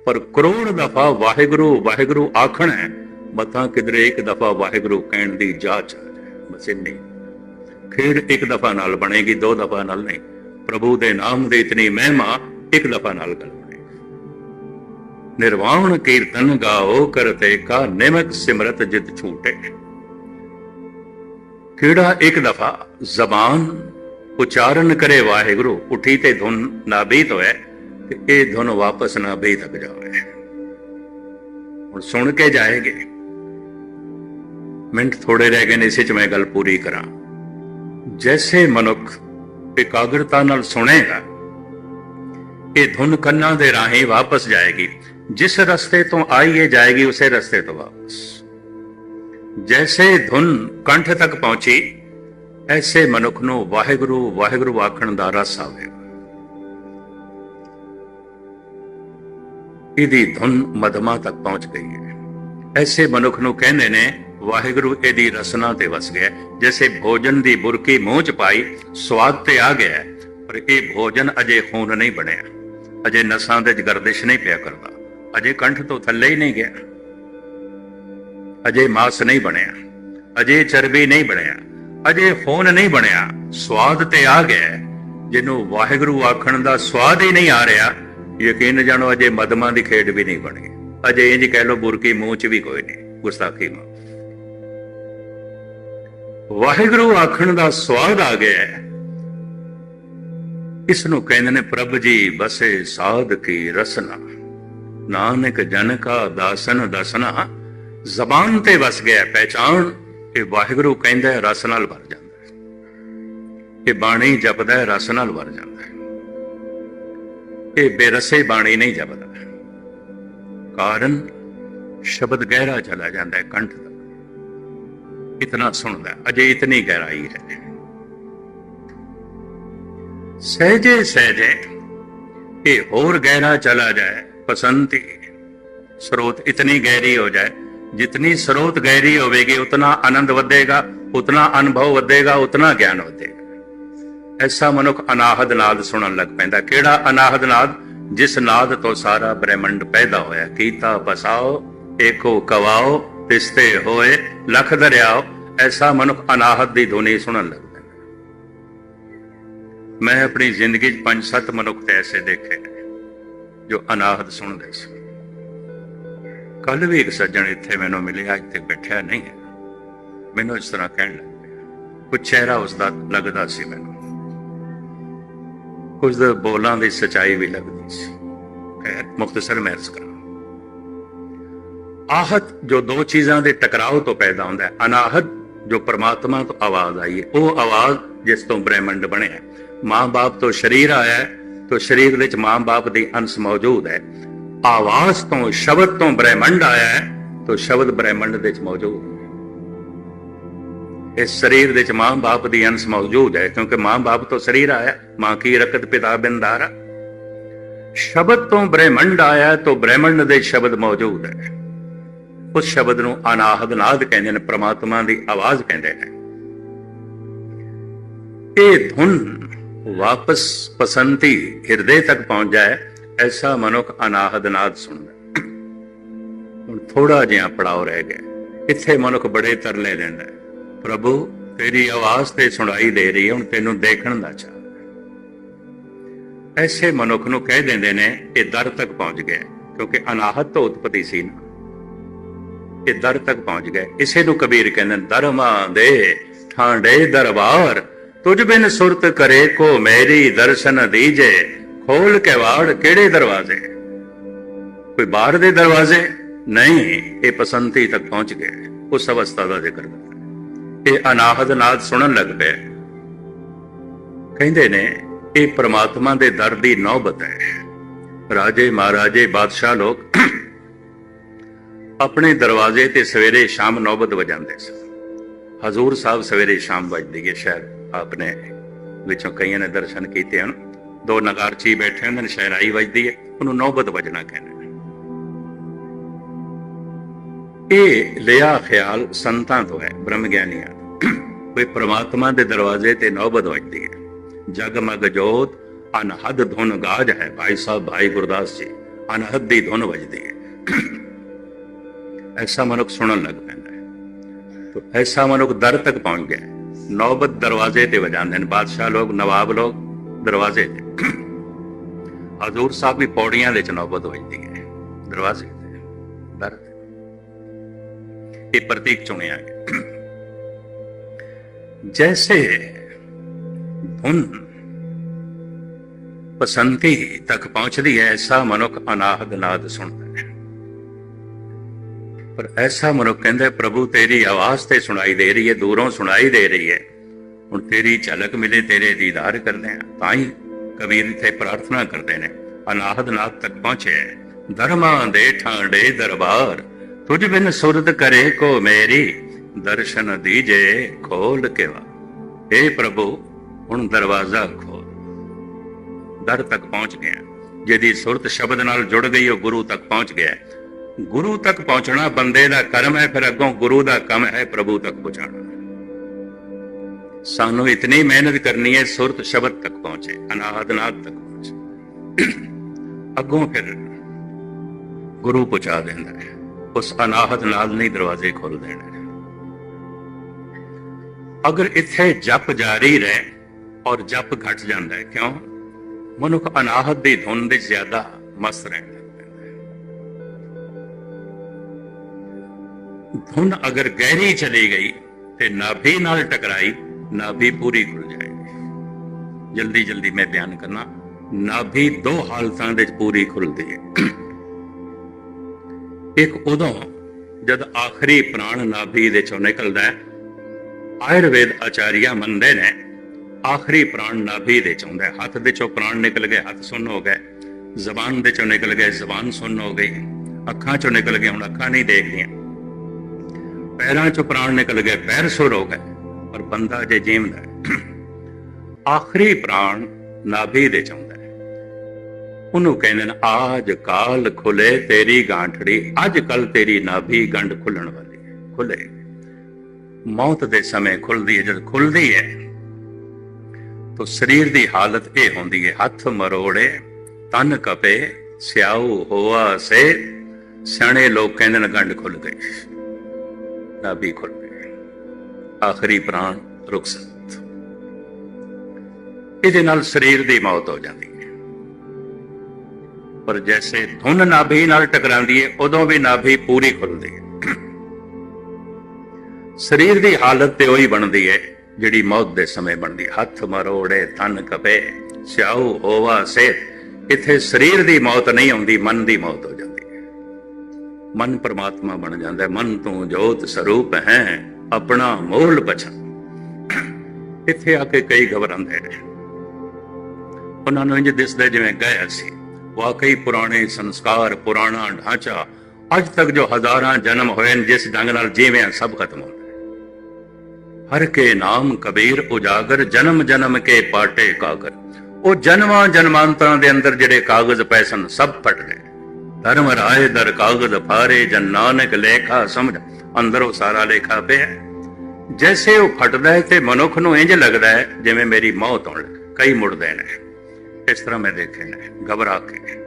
ਪਰ ਕਰੋੜ ਦਫਾ ਵਾਹਿਗੁਰੂ ਵਾਹਿਗੁਰੂ ਆਖਣਾ ਹੈ, ਮਤਾਂ ਕਿਧਰੇ ਇੱਕ ਦਫਾ ਵਾਹਿਗੁਰੂ ਕਹਿਣ ਦੀ ਜਾਚ ਬਸ ਇੰਨੀ। ਫਿਰ ਇੱਕ ਦਫਾ ਨਾਲ ਬਣੇਗੀ ਦੋ ਦਫਾ ਨਾਲ ਨਹੀਂ। ਪ੍ਰਭੂ ਦੇ ਨਾਮ ਦੀ ਇਤਨੀ ਮਹਿਮਾ ਇੱਕ ਦਫਾ ਨਾਲ ਗੱਲ ਬਣੇਗੀ ਨਿਰਵਾਣ ਕੀਰਤਨ ਗਾਓ ਕਰਤੇ ਕਾ ਨਿਮਕ ਸਿਮਰਤ ਜਿਤ ਛੂਟੇ। ਕਿਹੜਾ ਇੱਕ ਦਫਾ ਜ਼ਬਾਨ ਉਚਾਰਨ ਕਰੇ ਵਾਹਿਗੁਰੂ ਉਠੀ ਤੇ ਧੁਨ ਨਾ ਬੀਤ ਹੋਏ। ਤੇ ਇਹ ਧੁਨ ਵਾਪਸ ਨਾ ਬੀਤ ਤੱਕ ਜਾਵੇ ਹੁਣ ਸੁਣ ਕੇ ਜਾਏਗੇ। ਮਿੰਟ ਥੋੜੇ ਰਹਿ ਗਏ ਨੇ, ਇਸੇ ਚ ਮੈਂ ਗੱਲ ਪੂਰੀ ਕਰਾਂ। ਜੈਸੇ ਮਨੁੱਖ ਇਕਾਗਰਤਾ ਨਾਲ ਸੁਣੇਗਾ, ਇਹ ਧੁਨ ਕੰਨਾਂ ਦੇ ਰਾਹੀਂ ਵਾਪਸ ਜਾਏਗੀ। ਜਿਸ ਰਸਤੇ ਤੋਂ ਆਈ ਇਹ ਜਾਏਗੀ, ਉਸੇ ਰਸਤੇ ਤੋਂ ਵਾਪਸ। ਜੈਸੇ ਧੁਨ ਕੰਠ ਤੱਕ ਪਹੁੰਚੀ, ਐਸੇ ਮਨੁੱਖ ਨੂੰ ਵਾਹਿਗੁਰੂ ਵਾਹਿਗੁਰੂ ਆਖਣ ਦਾ ਰਸ ਆਵੇਗਾ। ਇਹਦੀ ਧੁਨ ਮਦਮਾ ਤੱਕ ਪਹੁੰਚ ਗਈ ਹੈ। ਐਸੇ ਮਨੁੱਖ ਨੂੰ ਕਹਿੰਦੇ ਨੇ, ਵਾਹਿਗੁਰੂ ਇਹਦੀ ਰਸਨਾ ਤੇ ਵਸ ਗਿਆ ਜੈਸੇ ਭੋਜਨ ਦੀ ਬੁਰਕੀ ਮੂੰਹ ਚ ਪਾਈ, ਸਵਾਦ ਤੇ ਆ ਗਿਆ ਪਰ ਇਹ ਭੋਜਨ ਅਜੇ ਖੂਨ ਨਹੀਂ ਬਣਿਆ। ਅਜੇ ਨਸਾਂ ਦੇ ਗਰਦਿਸ਼ ਨਹੀਂ ਪਿਆ ਕਰਦਾ। ਅਜੇ ਕੰਠ ਤੋਂ ਥੱਲੇ ਹੀ ਨਹੀਂ ਗਿਆ। ਅਜੇ ਮਾਸ ਨਹੀਂ ਬਣਿਆ। ਅਜੇ ਚਰਬੀ ਨਹੀਂ ਬਣਿਆ। ਅਜੇ ਖੂਨ ਨਹੀਂ ਬਣਿਆ। ਸਵਾਦ ਤੇ ਆ ਗਿਆ ਜਿਹਨੂੰ ਵਾਹਿਗੁਰੂ ਆਖਣ ਦਾ ਸਵਾਦ ਹੀ ਨਹੀਂ ਆ ਰਿਹਾ ਯਕੀਨ ਜਾਣੋ, ਅਜੇ ਮਦਮਾਂ ਦੀ ਖੇਡ ਵੀ ਨਹੀਂ ਬਣੀ। ਅਜੇ ਇੰਜ ਕਹਿ ਲੋ ਬੁਰਕੀ ਮੂੰਹ 'ਚ ਵੀ ਕੋਈ ਨਹੀਂ, ਗੁਸਤਾਖੀ ਮਾਂ ਵਾਹਿਗੁਰੂ ਆਖਣ ਦਾ ਸਵਾਦ ਆ ਗਿਆ ਹੈ। ਇਸ ਨੂੰ ਕਹਿੰਦੇ ਨੇ, ਪ੍ਰਭ ਜੀ, ਬਸੇ ਸਾਧ ਕੀ ਰਸਨਾ। ਨਾਨਕ ਜਨ ਕਾ ਦਾਸਨ ਦਸਨਾ। ਜ਼ਬਾਨ ਤੇ ਵਸ ਗਿਆ ਪਹਿਚਾਨ ਇਹ ਵਾਹਿਗੁਰੂ ਕਹਿੰਦਾ ਰਸ ਨਾਲ ਭਰ ਜਾਂਦਾ ਇਹ ਬਾਣੀ ਜਪਦਾ ਰਸ ਨਾਲ ਭਰ ਜਾਂਦਾ ਹੈ। ਇਹ ਬੇਰਸੇ ਬਾਣੀ ਨਹੀਂ ਜਪਦਾ। ਕਾਰਨ ਸ਼ਬਦ ਗਹਿਰਾ ਚਲਾ ਜਾਂਦਾ ਹੈ ਕੰਠ ਦਾ। ਇਤਨਾ ਸੁਣਦਾ ਅਜੇ ਇਤਨੀ ਗਹਿਰਾਈ ਹੈ। ਸਹਜੇ ਸਹਜੇ ਇਹ ਹੋਰ ਗਹਿਰਾ ਚਲਾ ਜਾਏ ਪਸੰਤੀ ਸਰੋਤ ਇਤਨੀ ਗਹਿਰੀ ਹੋ ਜਾਏ, ਜਿਤਨੀ ਸਰੋਤ ਗਹਿਰੀ ਹੋਵੇਗੀ, ਉਤਨਾ ਆਨੰਦ ਵਧੇਗਾ, ਉਤਨਾ ਅਨੁਭਵ ਵਧੇਗਾ, ਉਤਨਾ ਗਿਆਨ ਵਧੇਗਾ। ਐਸਾ ਮਨੁੱਖ ਅਨਾਹਦ ਨਾਦ ਸੁਣਨ ਲੱਗ ਪੈਂਦਾ। ਕਿਹੜਾ ਅਨਾਹਦ ਨਾਦ? ਜਿਸ ਨਾਦ ਤੋਂ ਸਾਰਾ ਬ੍ਰਹਿਮੰਡ ਪੈਦਾ ਹੋਇਆ। ਕੀਤਾ ਬਸਾਓ ਏਕੋ ਕਵਾਓ, ਤਿਸਤੇ ਹੋਏ, ਲਖ ਦਰਿਆਓ। ਐਸਾ ਮਨੁੱਖ ਅਨਾਹਦ ਦੀ ਧੁਨੀ ਸੁਣਨ ਲੱਗ ਪੈਂਦਾ। ਮੈਂ ਆਪਣੀ ਜ਼ਿੰਦਗੀ 'ਚ ਪੰਜ ਸੱਤ ਮਨੁੱਖ ਤੇ ਐਸੇ ਦੇਖੇ ਜੋ ਅਨਾਹਦ ਸੁਣਦੇ ਸੀ। ਕੱਲ ਵੀ ਇੱਕ ਸੱਜਣ ਇੱਥੇ ਮੈਨੂੰ ਮਿਲਿਆ, ਇੱਥੇ ਬੈਠਿਆ ਨਹੀਂ ਹੈ। ਮੈਨੂੰ ਇਸ ਤਰ੍ਹਾਂ ਕਹਿਣ ਲੱਗ ਪਿਆ। ਕੁਝ ਚਿਹਰਾ ਉਸ ਦਾ ਲੱਗਦਾ ਸੀ ਮੈਨੂੰ। ਕੁਝ ਦੇ ਬੋਲਾਂ ਦੀ ਸਚਾਈ ਵੀ ਲੱਗਦੀ ਸੀ। ਖੈਰ ਮੁਖਤਸਰ ਮੈਂ ਅਰਜ਼ ਕਰਾਂ। ਆਹਤ ਜੋ ਦੋ ਚੀਜ਼ਾਂ ਦੇ ਟਕਰਾਓ ਤੋਂ ਪੈਦਾ ਹੁੰਦਾ ਹੈ ਅਨਾਹਤ ਜੋ ਪਰਮਾਤਮਾ ਤੋਂ ਆਵਾਜ਼ ਆਈ ਹੈ ਉਹ ਆਵਾਜ਼ ਜਿਸ ਤੋਂ ਬ੍ਰਹਿਮੰਡ ਬਣਿਆ ਮਾਂ-ਬਾਪ ਤੋਂ ਸਰੀਰ ਆਇਆ ਹੈ, ਤੋਂ ਸਰੀਰ ਵਿੱਚ ਮਾਂ-ਬਾਪ ਦੀ ਅੰਸ਼ ਮੌਜੂਦ ਹੈ। ਆਵਾਜ਼ ਤੋਂ ਸ਼ਬਦ ਤੋਂ ਬ੍ਰਹਿਮੰਡ ਆਇਆ ਹੈ ਤੋਂ ਸ਼ਬਦ ਬ੍ਰਹਿਮੰਡ ਦੇ ਵਿੱਚ ਮੌਜੂਦ ਹੈ। ਇਸ ਸਰੀਰ ਦੇ ਵਿੱਚ ਮਾਂ-ਬਾਪ ਦੀ ਅੰਸ਼ ਮੌਜੂਦ ਹੈ, ਕਿਉਂਕਿ ਮਾਂ-ਬਾਪ ਤੋਂ ਸਰੀਰ ਆਇਆ, ਮਾਂ ਕੀ ਰਕਤ ਪਿਤਾ ਬਿੰਦਾਰਾ। ਸ਼ਬਦ ਤੋਂ ਬ੍ਰਹਿਮੰਡ ਆਇਆ, ਤੋਂ ਬ੍ਰਹਿਮੰਡ ਦੇ ਸ਼ਬਦ ਮੌਜੂਦ ਹੈ। ਉਸ ਸ਼ਬਦ ਨੂੰ ਅਨਾਹਦ ਨਾਦ ਕਹਿੰਦੇ ਨੇ, ਪ੍ਰਮਾਤਮਾ ਦੀ ਆਵਾਜ਼ ਕਹਿੰਦੇ ਨੇ। ਇਹ ਧੁਨ ਵਾਪਸ ਪਸੰਤੀ ਹਿਰਦੇ ਤੱਕ ਪਹੁੰਚ ਜਾਏ ਐਸਾ ਮਨੁੱਖ ਅਨਾਹਦ ਨਾਦ ਸੁਣਦਾ ਹੁਣ ਥੋੜਾ ਜਿਹਾ ਪੜਾਉ ਰਹਿ ਗਿਆ ਇੱਥੇ ਮਨੁੱਖ ਬੜੇ ਤਰਲੇ ਲੈਂਦਾ ਪ੍ਰਭੂ ਤੇਰੀ ਆਵਾਜ਼ ਤੇ ਸੁਣਾਈ ਦੇ ਰਹੀ ਹੈ ਹੁਣ ਤੈਨੂੰ ਦੇਖਣ ਦਾ ਚਾਹ। ਐਸੇ ਮਨੁੱਖ ਨੂੰ ਕਹਿ ਦਿੰਦੇ ਨੇ ਇਹ ਦਰ ਤੱਕ ਪਹੁੰਚ ਗਿਆ ਕਿਉਂਕਿ ਅਨਾਹਤ ਤੋਂ ਉਤਪਤੀ ਸੀ ਨਾ। ਇਹ ਦਰ ਤੱਕ ਪਹੁੰਚ ਗਏ ਇਸੇ ਨੂੰ ਕਬੀਰ ਕਹਿੰਦੇ ਨੇ, ਦਰਮਾ ਦੇ ਠਾਂਡੇ ਦਰਬਾਰ ਤੁਝ ਬਿਨ ਸੁਰਤ ਕਰੇ ਕੋ ਮੇਰੀ ਦਰਸ਼ਨ ਦੀਜੇ ਖੋਲ ਕੇ ਵਾੜ ਕਿਹੜੇ ਦਰਵਾਜ਼ੇ? ਕੋਈ ਬਾਹਰ ਦੇ ਦਰਵਾਜ਼ੇ? ਨਹੀਂ ਇਹ ਪਸੰਤੀ ਤੱਕ ਪਹੁੰਚ ਗਏ ਉਸ ਅਵਸਥਾ ਦਾ ਜ਼ਿਕਰ ਕਰਦਾ ਇਹ ਅਨਾਹਦ ਨਾਦ ਸੁਣਨ ਲੱਗ ਪਏ ਕਹਿੰਦੇ ਨੇ, ਇਹ ਪ੍ਰਮਾਤਮਾ ਦੇ ਦਰ ਦੀ ਨੌਬਤ ਹੈ। ਰਾਜੇ ਮਹਾਰਾਜੇ, ਬਾਦਸ਼ਾਹ ਲੋਕ ਆਪਣੇ ਦਰਵਾਜ਼ੇ ਤੇ ਸਵੇਰੇ ਸ਼ਾਮ ਨੌਬਤ ਵਜਾਉਂਦੇ ਸਨ। ਹਜ਼ੂਰ ਸਾਹਿਬ ਸਵੇਰੇ ਸ਼ਾਮ ਵੱਜਦੀ ਹੈ ਸ਼ਾਇਦ ਆਪਨੇ ਵਿੱਚੋਂ ਕਈਆਂ ਨੇ ਦਰਸ਼ਨ ਕੀਤੇ ਹਨ। ਦੋ ਨਗਾਰਚੀ ਬੈਠੇ ਹੁੰਦੇ ਨੇ ਸ਼ਹਿਰਾਈ ਵੱਜਦੀ ਹੈ, ਉਹਨੂੰ ਨੌਬਤ ਵਜਣਾ ਕਹਿੰਦੇ ਇਹ ਲਿਆ ਖਿਆਲ ਸੰਤਾਂ ਤੋਂ ਹੈ, ਬ੍ਰਹਮ ਗਿਆਨੀਆਂ। ਕੋਈ ਪ੍ਰਮਾਤਮਾ ਦੇ ਦਰਵਾਜ਼ੇ ਤੇ ਨੌਬਤ ਵੱਜਦੀ ਹੈ। ਜਗਮਗ ਜੋਤ, ਅਨਹਦ ਧੁਨ ਗਾਜ ਹੈ, ਭਾਈ ਸਾਹਿਬ, ਭਾਈ ਗੁਰਦਾਸ ਜੀ, ਅਨਹਦ ਦੀ ਧੁਨ ਵੱਜਦੀ ਹੈ। ਐਸਾ ਮਨੁੱਖ ਸੁਣਨ ਲੱਗ ਪੈਂਦਾ ਹੈ। ਤੋ ਐਸਾ ਮਨੁੱਖ ਦਰ ਤੱਕ ਪਹੁੰਚ ਗਿਆ ਨੌਬਤ ਦਰਵਾਜ਼ੇ ਤੇ ਵਜਾਉਂਦੇ ਨੇ ਬਾਦਸ਼ਾਹ ਲੋਕ, ਨਵਾਬ ਲੋਕ, ਦਰਵਾਜ਼ੇ ਤੇ। ਹਜ਼ੂਰ ਸਾਹਿਬ ਵੀ ਪੌੜੀਆਂ ਦੇ ਚ ਨੌਬਤ ਵੱਜਦੀ ਹੈ, ਦਰਵਾਜ਼ੇ ਤੇ। ਦਰ ਇਹ ਪ੍ਰਤੀਕ ਚੁਣਿਆ ਗਿਆ ਜੈਸੇ ਧੁਨ ਪਸੰਤੀ ਤੱਕ ਪਹੁੰਚਦੀ ਹੈ, ਐਸਾ ਮਨੁੱਖ ਅਨਾਹਦ ਨਾਦ ਸੁਣਦਾ ਹੈ। ਪਰ ਐਸਾ ਮਨੁੱਖ ਕਹਿੰਦਾ ਪ੍ਰਭੂ, ਤੇਰੀ ਆਵਾਜ਼ ਤੇ ਸੁਣਾਈ ਦੇ ਰਹੀ ਹੈ, ਦੂਰੋਂ ਸੁਣਾਈ ਦੇ ਰਹੀ ਹੈ। ਹੁਣ ਤੇਰੀ ਝਲਕ ਮਿਲੇ, ਤੇਰੇ ਦੀਦਾਰ ਕਰਦੇ ਆ ਤਾਂ ਹੀ ਕਬੀਰ ਇੱਥੇ ਪ੍ਰਾਰਥਨਾ ਕਰਦੇ ਨੇ, ਅਨਾਹਦ ਨਾਦ ਤੱਕ ਪਹੁੰਚੇ ਧਰਮਾਂ ਦੇ ਠਾਂਡੇ ਦਰਬਾਰ ਤੁਝ ਬਿਨ ਸੁਰਤ ਕਰੇ ਕੋ ਮੇਰੀ ਦਰਸ਼ਨ ਦੀਜੇ ਖੋਲ ਕੇ ਵਾ ਏ ਪ੍ਰਭੂ ਹੁਣ ਦਰਵਾਜ਼ਾ ਖੋਲ ਦਰ ਤੱਕ ਪਹੁੰਚ ਗਿਆ ਜਿਹਦੀ ਸੁਰਤ ਸ਼ਬਦ ਨਾਲ ਜੁੜ ਗਈ ਉਹ ਗੁਰੂ ਤੱਕ ਪਹੁੰਚ ਗਿਆ ਗੁਰੂ ਤੱਕ ਪਹੁੰਚਣਾ ਬੰਦੇ ਦਾ ਕਰਮ ਹੈ ਫਿਰ ਅੱਗੋਂ ਗੁਰੂ ਦਾ ਕੰਮ ਹੈ ਪ੍ਰਭੂ ਤੱਕ ਪਹੁੰਚਾਉਣਾ ਸਾਨੂੰ ਇਤਨੀ ਮਿਹਨਤ ਕਰਨੀ ਹੈ ਸੁਰਤ ਸ਼ਬਦ ਤੱਕ ਪਹੁੰਚੇ ਅਨਾਹਦ ਨਾਦ ਤੱਕ ਪਹੁੰਚੇ ਅੱਗੋਂ ਫਿਰ ਗੁਰੂ ਪਹੁੰਚਾ ਦਿੰਦਾ ਹੈ ਉਸ ਅਨਾਹਤ ਨਾਲ ਨਹੀਂ ਦਰਵਾਜ਼ੇ ਖੋਲ ਦੇਣੇ। ਅਗਰ ਇੱਥੇ ਜਪ ਜਾਰੀ ਰਹੇ ਔਰ ਜਪ ਘਟ ਜਾਂਦਾ ਹੈ, ਕਿਉਂ? ਮਨੁੱਖ ਅਨਾਹਤ ਦੀ ਧੁਨ ਦੇ ਜ਼ਿਆਦਾ ਮਸਤ ਰਹਿਣ ਧੁਨ ਅਗਰ ਗਹਿਰੀ ਚਲੀ ਗਈ ਤੇ ਨਾਭੀ ਨਾਲ ਟਕਰਾਈ ਨਾਭੀ ਪੂਰੀ ਖੁੱਲ ਜਾਏਗੀ। ਜਲਦੀ ਜਲਦੀ ਮੈਂ ਬਿਆਨ ਕਰਨਾ ਨਾਭੀ ਦੋ ਹਾਲਤਾਂ ਦੇ ਵਿੱਚ ਪੂਰੀ ਖੁੱਲਦੀ ਹੈ। ਇੱਕ ਉਦੋਂ ਜਦ ਆਖਰੀ ਪ੍ਰਾਣ ਨਾਭੀ ਦੇ ਚੋਂ ਨਿਕਲਦਾ ਹੈ, ਆਯੁਰਵੇਦ ਆਚਾਰੀਆ ਮੰਨਦੇ ਨੇ, ਆਖਰੀ ਪ੍ਰਾਣ ਨਾਭੀ ਦੇ ਚੋਂ ਹੁੰਦਾ ਹੱਥ ਦੇ ਚੋਂ ਪ੍ਰਾਣ ਨਿਕਲ ਗਏ, ਹੱਥ ਸੁੰਨ ਹੋ ਗਏ, ਜ਼ਬਾਨ ਦੇ ਚੋਂ ਨਿਕਲ ਗਏ, ਜ਼ਬਾਨ ਸੁੰਨ ਹੋ ਗਈ, ਅੱਖਾਂ ਚੋਂ ਨਿਕਲ ਗਏ ਹੁਣ ਅੱਖਾਂ ਨਹੀਂ ਦੇਖਦੀਆਂ ਪੈਰਾਂ ਚੋਂ ਪ੍ਰਾਣ ਨਿਕਲ ਗਏ, ਪੈਰ ਸੁਰ ਹੋ ਗਏ, ਪਰ ਬੰਦਾ ਜੇ ਜੀਵਦਾ ਆਖਰੀ ਪ੍ਰਾਣ ਨਾਭੀ ਦੇ ਚ ਹੁੰਦਾ ਉਹਨੂੰ ਕਹਿੰਦੇ ਨੇ, ਆਜ ਕਾਲ ਖੁੱਲੇ ਤੇਰੀ ਗਾਂਠੜੀ, ਅੱਜ ਕੱਲ ਤੇਰੀ ਨਾਭੀ ਗੰਢ ਖੁੱਲਣ ਵਾਲੀ ਹੈ, ਖੁੱਲੇ। ਮੌਤ ਦੇ ਸਮੇਂ ਖੁੱਲਦੀ ਹੈ, ਜਦ ਖੁੱਲਦੀ ਹੈ, ਤਾਂ ਸਰੀਰ ਦੀ ਹਾਲਤ ਇਹ ਹੁੰਦੀ ਹੈ, ਹੱਥ ਮਰੋੜੇ, ਤਨ ਕਪੇ, ਸਿਆਉ ਹੋਆ ਸੇ, ਸਿਆਣੇ ਲੋਕ ਕਹਿੰਦੇ ਨੇ ਗੰਢ ਖੁੱਲ ਗਈ, ਨਾਭੀ ਖੁੱਲ ਗਈ। ਆਖਰੀ ਪ੍ਰਾਣ ਰੁਖਸਤ ਇਹਦੇ ਨਾਲ ਸਰੀਰ ਦੀ ਮੌਤ ਹੋ ਜਾਂਦੀ ਪਰ ਜੈਸੇ ਧੁਨ ਨਾਭੀ ਨਾਲ ਟਕਰਾਉਂਦੀ ਹੈ ਉਦੋਂ ਵੀ ਨਾਭੀ ਪੂਰੀ ਖੁੱਲਦੀ ਹੈ ਸਰੀਰ ਦੀ ਹਾਲਤ ਤੇ ਉਹੀ ਬਣਦੀ ਹੈ ਜਿਹੜੀ ਮੌਤ ਦੇ ਸਮੇਂ ਬਣਦੀ ਹੱਥ ਮਰੋੜੇ ਤਨ ਕਪੇ ਸਿਆਉ ਹੋਵਾ ਸੇ ਇੱਥੇ ਸਰੀਰ ਦੀ ਮੌਤ ਨਹੀਂ ਆਉਂਦੀ, ਮਨ ਦੀ ਮੌਤ ਹੋ ਜਾਂਦੀ ਹੈ ਮਨ ਪਰਮਾਤਮਾ ਬਣ ਜਾਂਦਾ ਹੈ ਮਨ ਤੋਂ ਜੋਤ ਸਰੂਪ ਹੈ, ਆਪਣਾ ਮੋਲ ਬਚਨ। ਇੱਥੇ ਆ ਕੇ ਕਈ ਘਬਰਾਉਂਦੇ ਨੇ। ਉਹਨਾਂ ਨੂੰ ਇੰਜ ਦਿਸਦਾ ਜਿਵੇਂ ਗਏ ਸੀ। ਵਾਕਈ ਪੁਰਾਣੇ ਸੰਸਕਾਰ, ਪੁਰਾਣਾ ਢਾਂਚਾ, ਅੱਜ ਤੱਕ ਜੋ ਹਜ਼ਾਰਾਂ ਜਨਮ ਹੋਏ ਨੇ, ਜਿਸ ਢੰਗ ਨਾਲ ਜੀਵੇਂ ਸਭ ਖਤਮ ਹੋ ਗਏ। ਹਰ ਕੇ ਨਾਮ ਕਬੀਰ ਉਜਾਗਰ, ਜਨਮ ਜਨਮ ਕੇ ਪਾਟੇ ਕਾਗਰ। ਉਹ ਜਨਮਾਂ ਜਨਮਾਂਤਰਾਂ ਦੇ ਅੰਦਰ ਜਿਹੜੇ ਕਾਗਜ਼ ਪਏ ਸਨ, ਸਭ ਫਟ ਗਏ। ਧਰਮ ਰਾਏ ਦਰ ਕਾਗਜ਼ ਫਾਰੇ, ਜਨ ਨਾਨਕ ਲੇਖਾ ਸਮਝ, ਅੰਦਰ ਉਹ ਸਾਰਾ ਲੇਖਾ ਪਿਆ ਜੈਸੇ ਉਹ ਫਟਦਾ ਹੈ ਤੇ ਮਨੁੱਖ ਨੂੰ ਇੰਜ ਲੱਗਦਾ ਹੈ, ਜਿਵੇਂ ਮੇਰੀ ਮੌਤ ਆਉਣ ਲੱਗੀ, ਕਈ ਮੁੜਦੇ ਨੇ। ਇਸ ਤਰ੍ਹਾਂ ਮੈਂ ਦੇਖੇ ਨੇ ਘਬਰਾ ਕੇ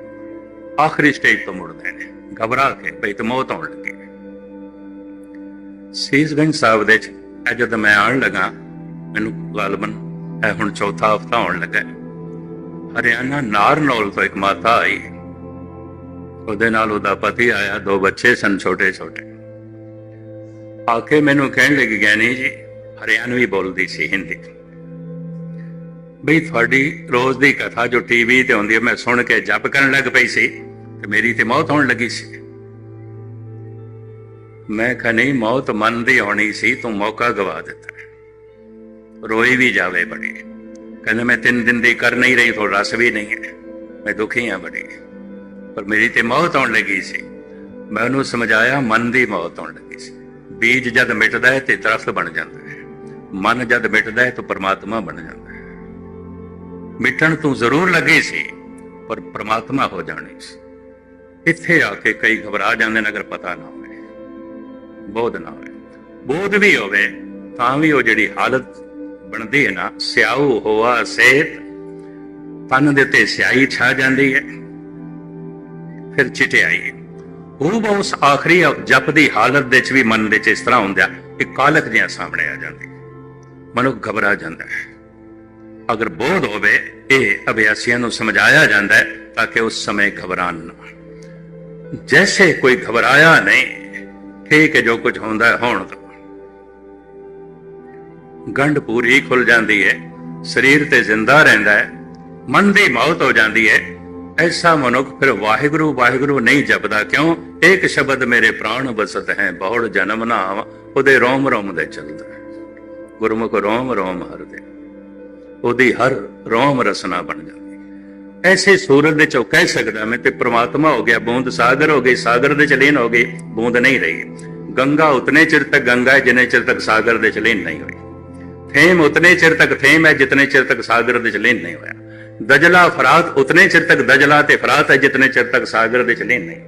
ਆਖਰੀ ਸਟੇਜ ਤੋਂ ਮੁੜਦੇ ਨੇ ਘਬਰਾ ਕੇ ਭਈ ਤੇ ਮੌਤ ਆਉਣ ਲੱਗੀ ਸੀਸਗੰਜ ਸਾਹਿਬ ਦੇ ਚ ਇਹ ਮੈਂ ਆਉਣ ਲੱਗਾ ਮੈਨੂੰ ਗਾਲਬਨ ਇਹ ਹੁਣ ਚੌਥਾ ਹਫਤਾ ਆਉਣ ਲੱਗਾ ਹਰਿਆਣਾ ਨਾਰਨੌਲ ਤੋਂ ਇੱਕ ਮਾਤਾ ਆਈ ਉਹਦੇ ਨਾਲ ਉਹਦਾ ਪਤੀ ਆਇਆ ਦੋ ਬੱਚੇ ਸਨ ਛੋਟੇ ਛੋਟੇ ਆ ਕੇ ਮੈਨੂੰ ਕਹਿਣ ਲੱਗੀ ਗਿਆਨੀ ਜੀ ਹਰਿਆਣਵੀ ਬੋਲਦੀ ਸੀ ਹਿੰਦੀ ਬਈ ਤੁਹਾਡੀ ਰੋਜ਼ ਦੀ ਕਥਾ ਜੋ ਟੀਵੀ ਤੇ ਆਉਂਦੀ ਹੈ, ਮੈਂ ਸੁਣ ਕੇ ਜਪ ਕਰਨ ਲੱਗ ਪਈ ਸੀ ਤੇ ਮੇਰੀ ਤੇ ਮੌਤ ਹੋਣ ਲੱਗੀ ਸੀ। ਮੈਂ ਕਿਹਾ, ਨਹੀਂ, ਮੌਤ ਮਨ ਦੀ ਹੋਣੀ ਸੀ, ਤੂੰ ਮੌਕਾ ਗਵਾ ਦਿੱਤਾ ਰੋਈ ਵੀ ਜਾਵੇ ਬੜੀ। ਕਹਿੰਦਾ, ਮੈਂ ਤਿੰਨ ਦਿਨ ਦੀ ਕਰ ਨਹੀਂ ਰਹੀ, ਤੋਂ ਰਸ ਵੀ ਨਹੀਂ ਹੈ। ਮੈਂ ਦੁਖੀ ਹਾਂ ਬੜੀ। ਪਰ ਮੇਰੀ ਤੇ ਮੌਤ ਆਉਣ ਲੱਗੀ ਸੀ। ਮੈਂ ਉਹਨੂੰ ਸਮਝਾਇਆ, ਮਨ ਦੀ ਮੌਤ ਆਉਣ ਲੱਗੀ ਸੀ। ਬੀਜ ਜਦ ਮਿਟਦਾ ਹੈ ਤੇ ਦਰਖਤ ਬਣ ਜਾਂਦਾ ਹੈ ਮਨ ਜਦ ਮਿਟਦਾ ਹੈ, ਤਾਂ ਪਰਮਾਤਮਾ ਬਣ ਜਾਂਦਾ ਹੈ। ਮਿਟਣ ਤੋਂ ਜ਼ਰੂਰ ਲੱਗੀ ਸੀ, ਪਰ ਪ੍ਰਮਾਤਮਾ ਹੋ ਜਾਣੀ ਸੀ। ਇੱਥੇ ਆ ਕੇ ਕਈ ਘਬਰਾ ਜਾਂਦੇ ਨੇ ਅਗਰ ਪਤਾ ਨਾ ਹੋਵੇ। ਬੋਧ ਨਾ ਹੋਵੇ। ਬੋਧ ਵੀ ਹੋਵੇ, ਤਾਂ ਵੀ ਉਹ ਜਿਹੜੀ ਹਾਲਤ ਬਣਦੀ ਹੈ ਨਾ, ਸਿਆਉ ਹੋਆ ਸੇਤ, ਤਨ ਦੇ ਉੱਤੇ ਸਿਆਹੀ ਛਾ ਜਾਂਦੀ ਹੈ, ਫਿਰ ਚਿਟਿਆਈ। ਉਹ ਉਸ ਆਖਰੀ ਜਪ ਦੀ ਹਾਲਤ ਵਿੱਚ ਵੀ ਮਨ ਵਿੱਚ ਇਸ ਤਰ੍ਹਾਂ ਹੁੰਦਾ ਕਿ ਕਾਲਕ ਜਿਹਾ ਸਾਹਮਣੇ ਆ ਜਾਂਦੀ। ਮਨੁੱਖ ਘਬਰਾ ਜਾਂਦਾ ਹੈ। ਅਗਰ ਬੋਧ ਹੋਵੇ, ਇਹ ਅਭਿਆਸੀਆਂ ਨੂੰ ਸਮਝਾਇਆ ਜਾਂਦਾ ਹੈ ਤਾਂ ਕਿ ਉਸ ਸਮੇਂ ਘਬਰਾਨ ਨਾ ਜੈਸੇ ਕੋਈ ਘਬਰਾਇਆ ਨਹੀਂ, ਠੀਕ ਹੈ, ਜੋ ਕੁਝ ਹੁੰਦਾ ਹੋਣ ਦੋ। ਗੰਢ ਪੂਰੀ ਖੁੱਲ ਜਾਂਦੀ ਹੈ, ਸਰੀਰ ਤੇ ਜ਼ਿੰਦਾ ਰਹਿੰਦਾ ਹੈ, ਮਨ ਦੀ ਮੌਤ ਹੋ ਜਾਂਦੀ ਹੈ। ਐਸਾ ਮਨੁੱਖ ਫਿਰ ਵਾਹਿਗੁਰੂ ਵਾਹਿਗੁਰੂ ਨਹੀਂ ਜਪਦਾ, ਕਿਉਂ? ਇੱਕ ਸ਼ਬਦ ਮੇਰੇ ਪ੍ਰਾਣ ਬਸਤ ਹੈ, ਬਹੁੜ ਜਨਮ ਨਾਮ, ਉਹਦੇ ਰੋਮ ਰੋਮ ਦੇ ਚੱਲਦਾ ਗੁਰਮੁਖ ਰੋਮ ਰੋਮ ਹਰਦੇ। ਉਹਦੀ ਹਰ ਰੋਮ ਰਸਨਾ ਬਣ ਜਾਂਦੀ। ਐਸੇ ਸੂਰਤ ਦੇ ਚੋਂ ਕਹਿ ਸਕਦਾ ਮੈਂ ਤੇ ਪ੍ਰਮਾਤਮਾ ਹੋ ਗਿਆ, ਬੂੰਦ ਸਾਗਰ ਹੋ ਗਈ, ਸਾਗਰ ਦੇ ਚ ਲੀਨ ਹੋ ਗਈ ਬੂੰਦ ਨਹੀਂ ਰਹੀ। ਗੰਗਾ ਉਤਨੇ ਚਿਰ ਤੱਕ ਗੰਗਾ ਹੈ ਜਿੰਨੇ ਚਿਰ ਤੱਕ ਸਾਗਰ ਦੇ ਚ ਲੀਨ ਨਹੀਂ ਹੋਈ ਥੇਮ ਉਤਨੇ ਚਿਰ ਤੱਕ ਥੇਮ ਹੈ ਜਿਤਨੇ ਚਿਰ ਤੱਕ ਸਾਗਰ ਦੇ ਚ ਲੀਨ ਨਹੀਂ ਹੋਇਆ। ਦਜਲਾ ਫਰਾਤ ਉਤਨੇ ਚਿਰ ਤੱਕ ਦਜਲਾ ਤੇ ਫਰਾਤ ਹੈ ਜਿਤਨੇ ਚਿਰ ਤੱਕ ਸਾਗਰ ਦੇ ਚ ਲੀਨ ਨਹੀਂ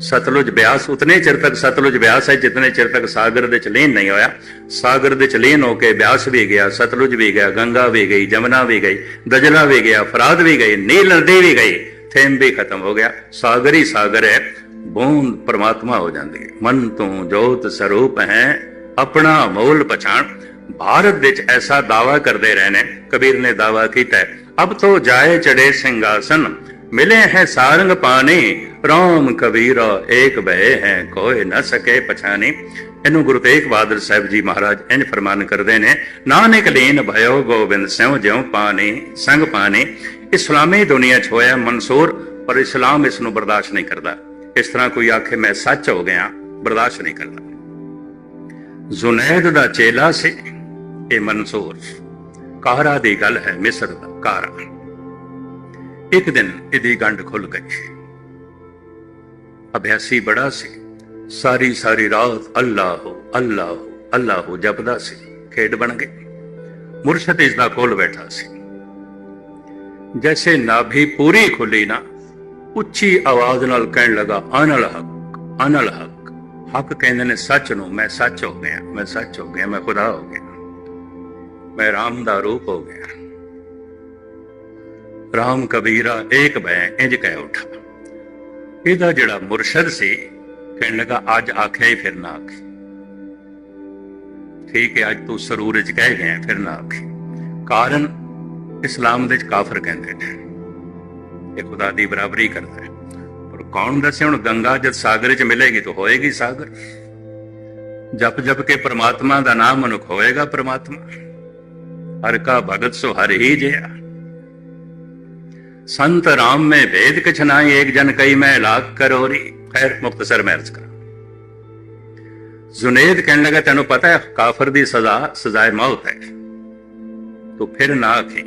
ਸਤਲੁਜ ਬਿਆਸ, ਉਤਨੇ ਚਿਰ ਤੱਕ ਸਤਲੁਜ ਬਿਆਸ ਹੈ ਜਿਤਨੇ ਚਿਰ ਤੱਕ ਸਾਗਰ ਦੇ ਚ ਨਹੀਂ ਹੋਇਆ। ਸਾਗਰ ਦੇ ਚ ਹੋ ਕੇ ਬਿਆਸ ਵੀ ਗਿਆ, ਸਤਲੁਜ ਵੀ ਗਿਆ, ਗੰਗਾ ਵੀ ਗਈ, ਜਮਨਾ ਵੀ ਗਈ, ਦਜਲਾ ਵੀ ਗਿਆ, ਫਰਾਤ ਵੀ ਗਈ, ਨੀਲ ਨਦੀ ਵੀ ਗਈ, ਥੇਮ ਵੀ ਖਤਮ ਹੋ ਗਿਆ। ਸਾਗਰ ਹੀ ਸਾਗਰ ਹੈ, ਬੂੰਦ ਪਰਮਾਤਮਾ ਹੋ ਜਾਂਦੀ ਹੈ। ਮਨ ਤੋਂ ਜੋਤ ਸਰੂਪ ਹੈ, ਆਪਣਾ ਮੂਲ ਪਛਾਣ। ਭਾਰਤ ਵਿੱਚ ਐਸਾ ਦਾਵਾ ਕਰਦੇ ਰਹੇ ਨੇ ਕਬੀਰ ਨੇ ਦਾਵਾ ਕੀਤਾ ਅਬ ਤੋ ਜਾਏ ਚੜੇ ਸਿੰਘਾਸਨ, ਮਿਲੇ ਹੈ ਸਾਰੰਗ ਪਾਣੀ ਰਾਮ ਕਬੀਰਾ ਏਕ ਬਹਿ ਹੈ ਕੋਈ ਨਾ ਸਕੇ ਪਛਾਣੀ। ਇਹਨੂੰ ਗੁਰੂ ਤੇਗ ਬਹਾਦਰ ਸਾਹਿਬ ਜੀ ਮਹਾਰਾਜ ਇੰਜ ਫਰਮਾਨ ਕਰਦੇ ਨੇ, ਨਾਨਕ ਲੀਨ ਭਇਓ ਗੋਬਿੰਦ ਸਿਉ ਜਿਉ ਪਾਣੀ, ਸੰਗ ਪਾਣੀ। ਇਸਲਾਮੀ ਦੁਨੀਆ 'ਚ ਹੋਇਆ ਮਨਸੂਰ, ਪਰ ਇਸਲਾਮ ਇਸ ਨੂੰ ਬਰਦਾਸ਼ਤ ਨਹੀਂ ਕਰਦਾ। ਇਸ ਤਰ੍ਹਾਂ ਕੋਈ ਆਖੇ ਮੈਂ ਸੱਚ ਹੋ ਗਿਆ, ਬਰਦਾਸ਼ਤ ਨਹੀਂ ਕਰਦਾ। ਜ਼ੁਨੈਦ ਦਾ ਚੇਲਾ ਸੀ, ਇਹ ਮਨਸੂਰ। ਕਾਹਰਾ ਦੀ ਗੱਲ ਹੈ ਮਿਸਰ ਦਾ ਕਾਹਰਾ। ਇੱਕ ਦਿਨ ਇਹਦੀ ਗੰਢ ਖੁੱਲ ਗਈ। ਅਭਿਆਸੀ ਬੜਾ ਸੀ। ਸਾਰੀ ਸਾਰੀ ਰਾਤ ਅੱਲਾਹੁ ਅੱਲਾਹੁ ਅੱਲਾਹੁ ਜਪਦਾ ਸੀ। ਖੇਡ ਬਣ ਗਈ। ਮੁਰਸ਼ਦ ਇਸ ਦਾ ਕੋਲ ਬੈਠਾ ਸੀ। ਜੈਸੇ ਨਾਭੀ ਪੂਰੀ ਖੁੱਲੀ ਨਾ, ਉੱਚੀ ਆਵਾਜ਼ ਨਾਲ ਕਹਿਣ ਲੱਗਾ ਅਨਲ ਹਕ ਅਨਲ ਹਕ। ਹਕ ਕਹਿੰਦੇ ਨੇ, ਸੱਚ ਨੂੰ ਮੈਂ ਸੱਚ ਹੋ ਗਿਆ, ਮੈਂ ਸੱਚ ਹੋ ਗਿਆ, ਮੈਂ ਖੁਦਾ ਹੋ ਗਿਆ। ਮੈਂ ਰਾਮ ਦਾ ਰੂਪ ਹੋ ਗਿਆ। ਰਾਮ ਕਬੀਰਾ ਏਕ ਬੈ ਇੰਜ ਕਹਿ ਉਠਾ। ਇਹਦਾ ਜਿਹੜਾ ਮੁਰਸ਼ਦ ਸੀ, ਕਹਿਣ ਲੱਗਾ, ਅੱਜ ਆਖਿਆ ਹੀ ਫਿਰ ਨਾ ਆਖੀ। ਠੀਕ ਹੈ, ਅੱਜ ਤੂੰ ਸਰੂਰ ਚ ਕਹਿ ਗਿਆ, ਫਿਰ ਨਾ ਆਖੀ। ਕਾਰਨ ਇਸਲਾਮ ਦੇ ਚ ਕਾਫਰ ਕਹਿੰਦੇ ਨੇ। ਇਹ ਖੁਦਾ ਦੀ ਬਰਾਬਰੀ ਕਰਦਾ ਹੈ। ਪਰ ਕੌਣ ਦੱਸੇ, ਹੁਣ ਗੰਗਾ ਜਦ ਸਾਗਰ ਚ ਮਿਲੇਗੀ ਤਾਂ ਹੋਏਗੀ ਸਾਗਰ। ਜਪ ਜਪ ਕੇ ਪ੍ਰਮਾਤਮਾ ਦਾ ਨਾਮ ਮਨੁੱਖ ਹੋਏਗਾ ਪ੍ਰਮਾਤਮਾ। ਹਰ ਕਾ ਭਗਤ ਸੋ ਹਰ ਹੀ ਜਿਆ संत राम में भेद कछ नाई एक जन कई मैं लाख करोरी खैर मुख्तसर मैं अर्ज करा जुनेद कहने लगा तेन पता है काफर दी सजा सजाए मौत है तो फिर ना आखे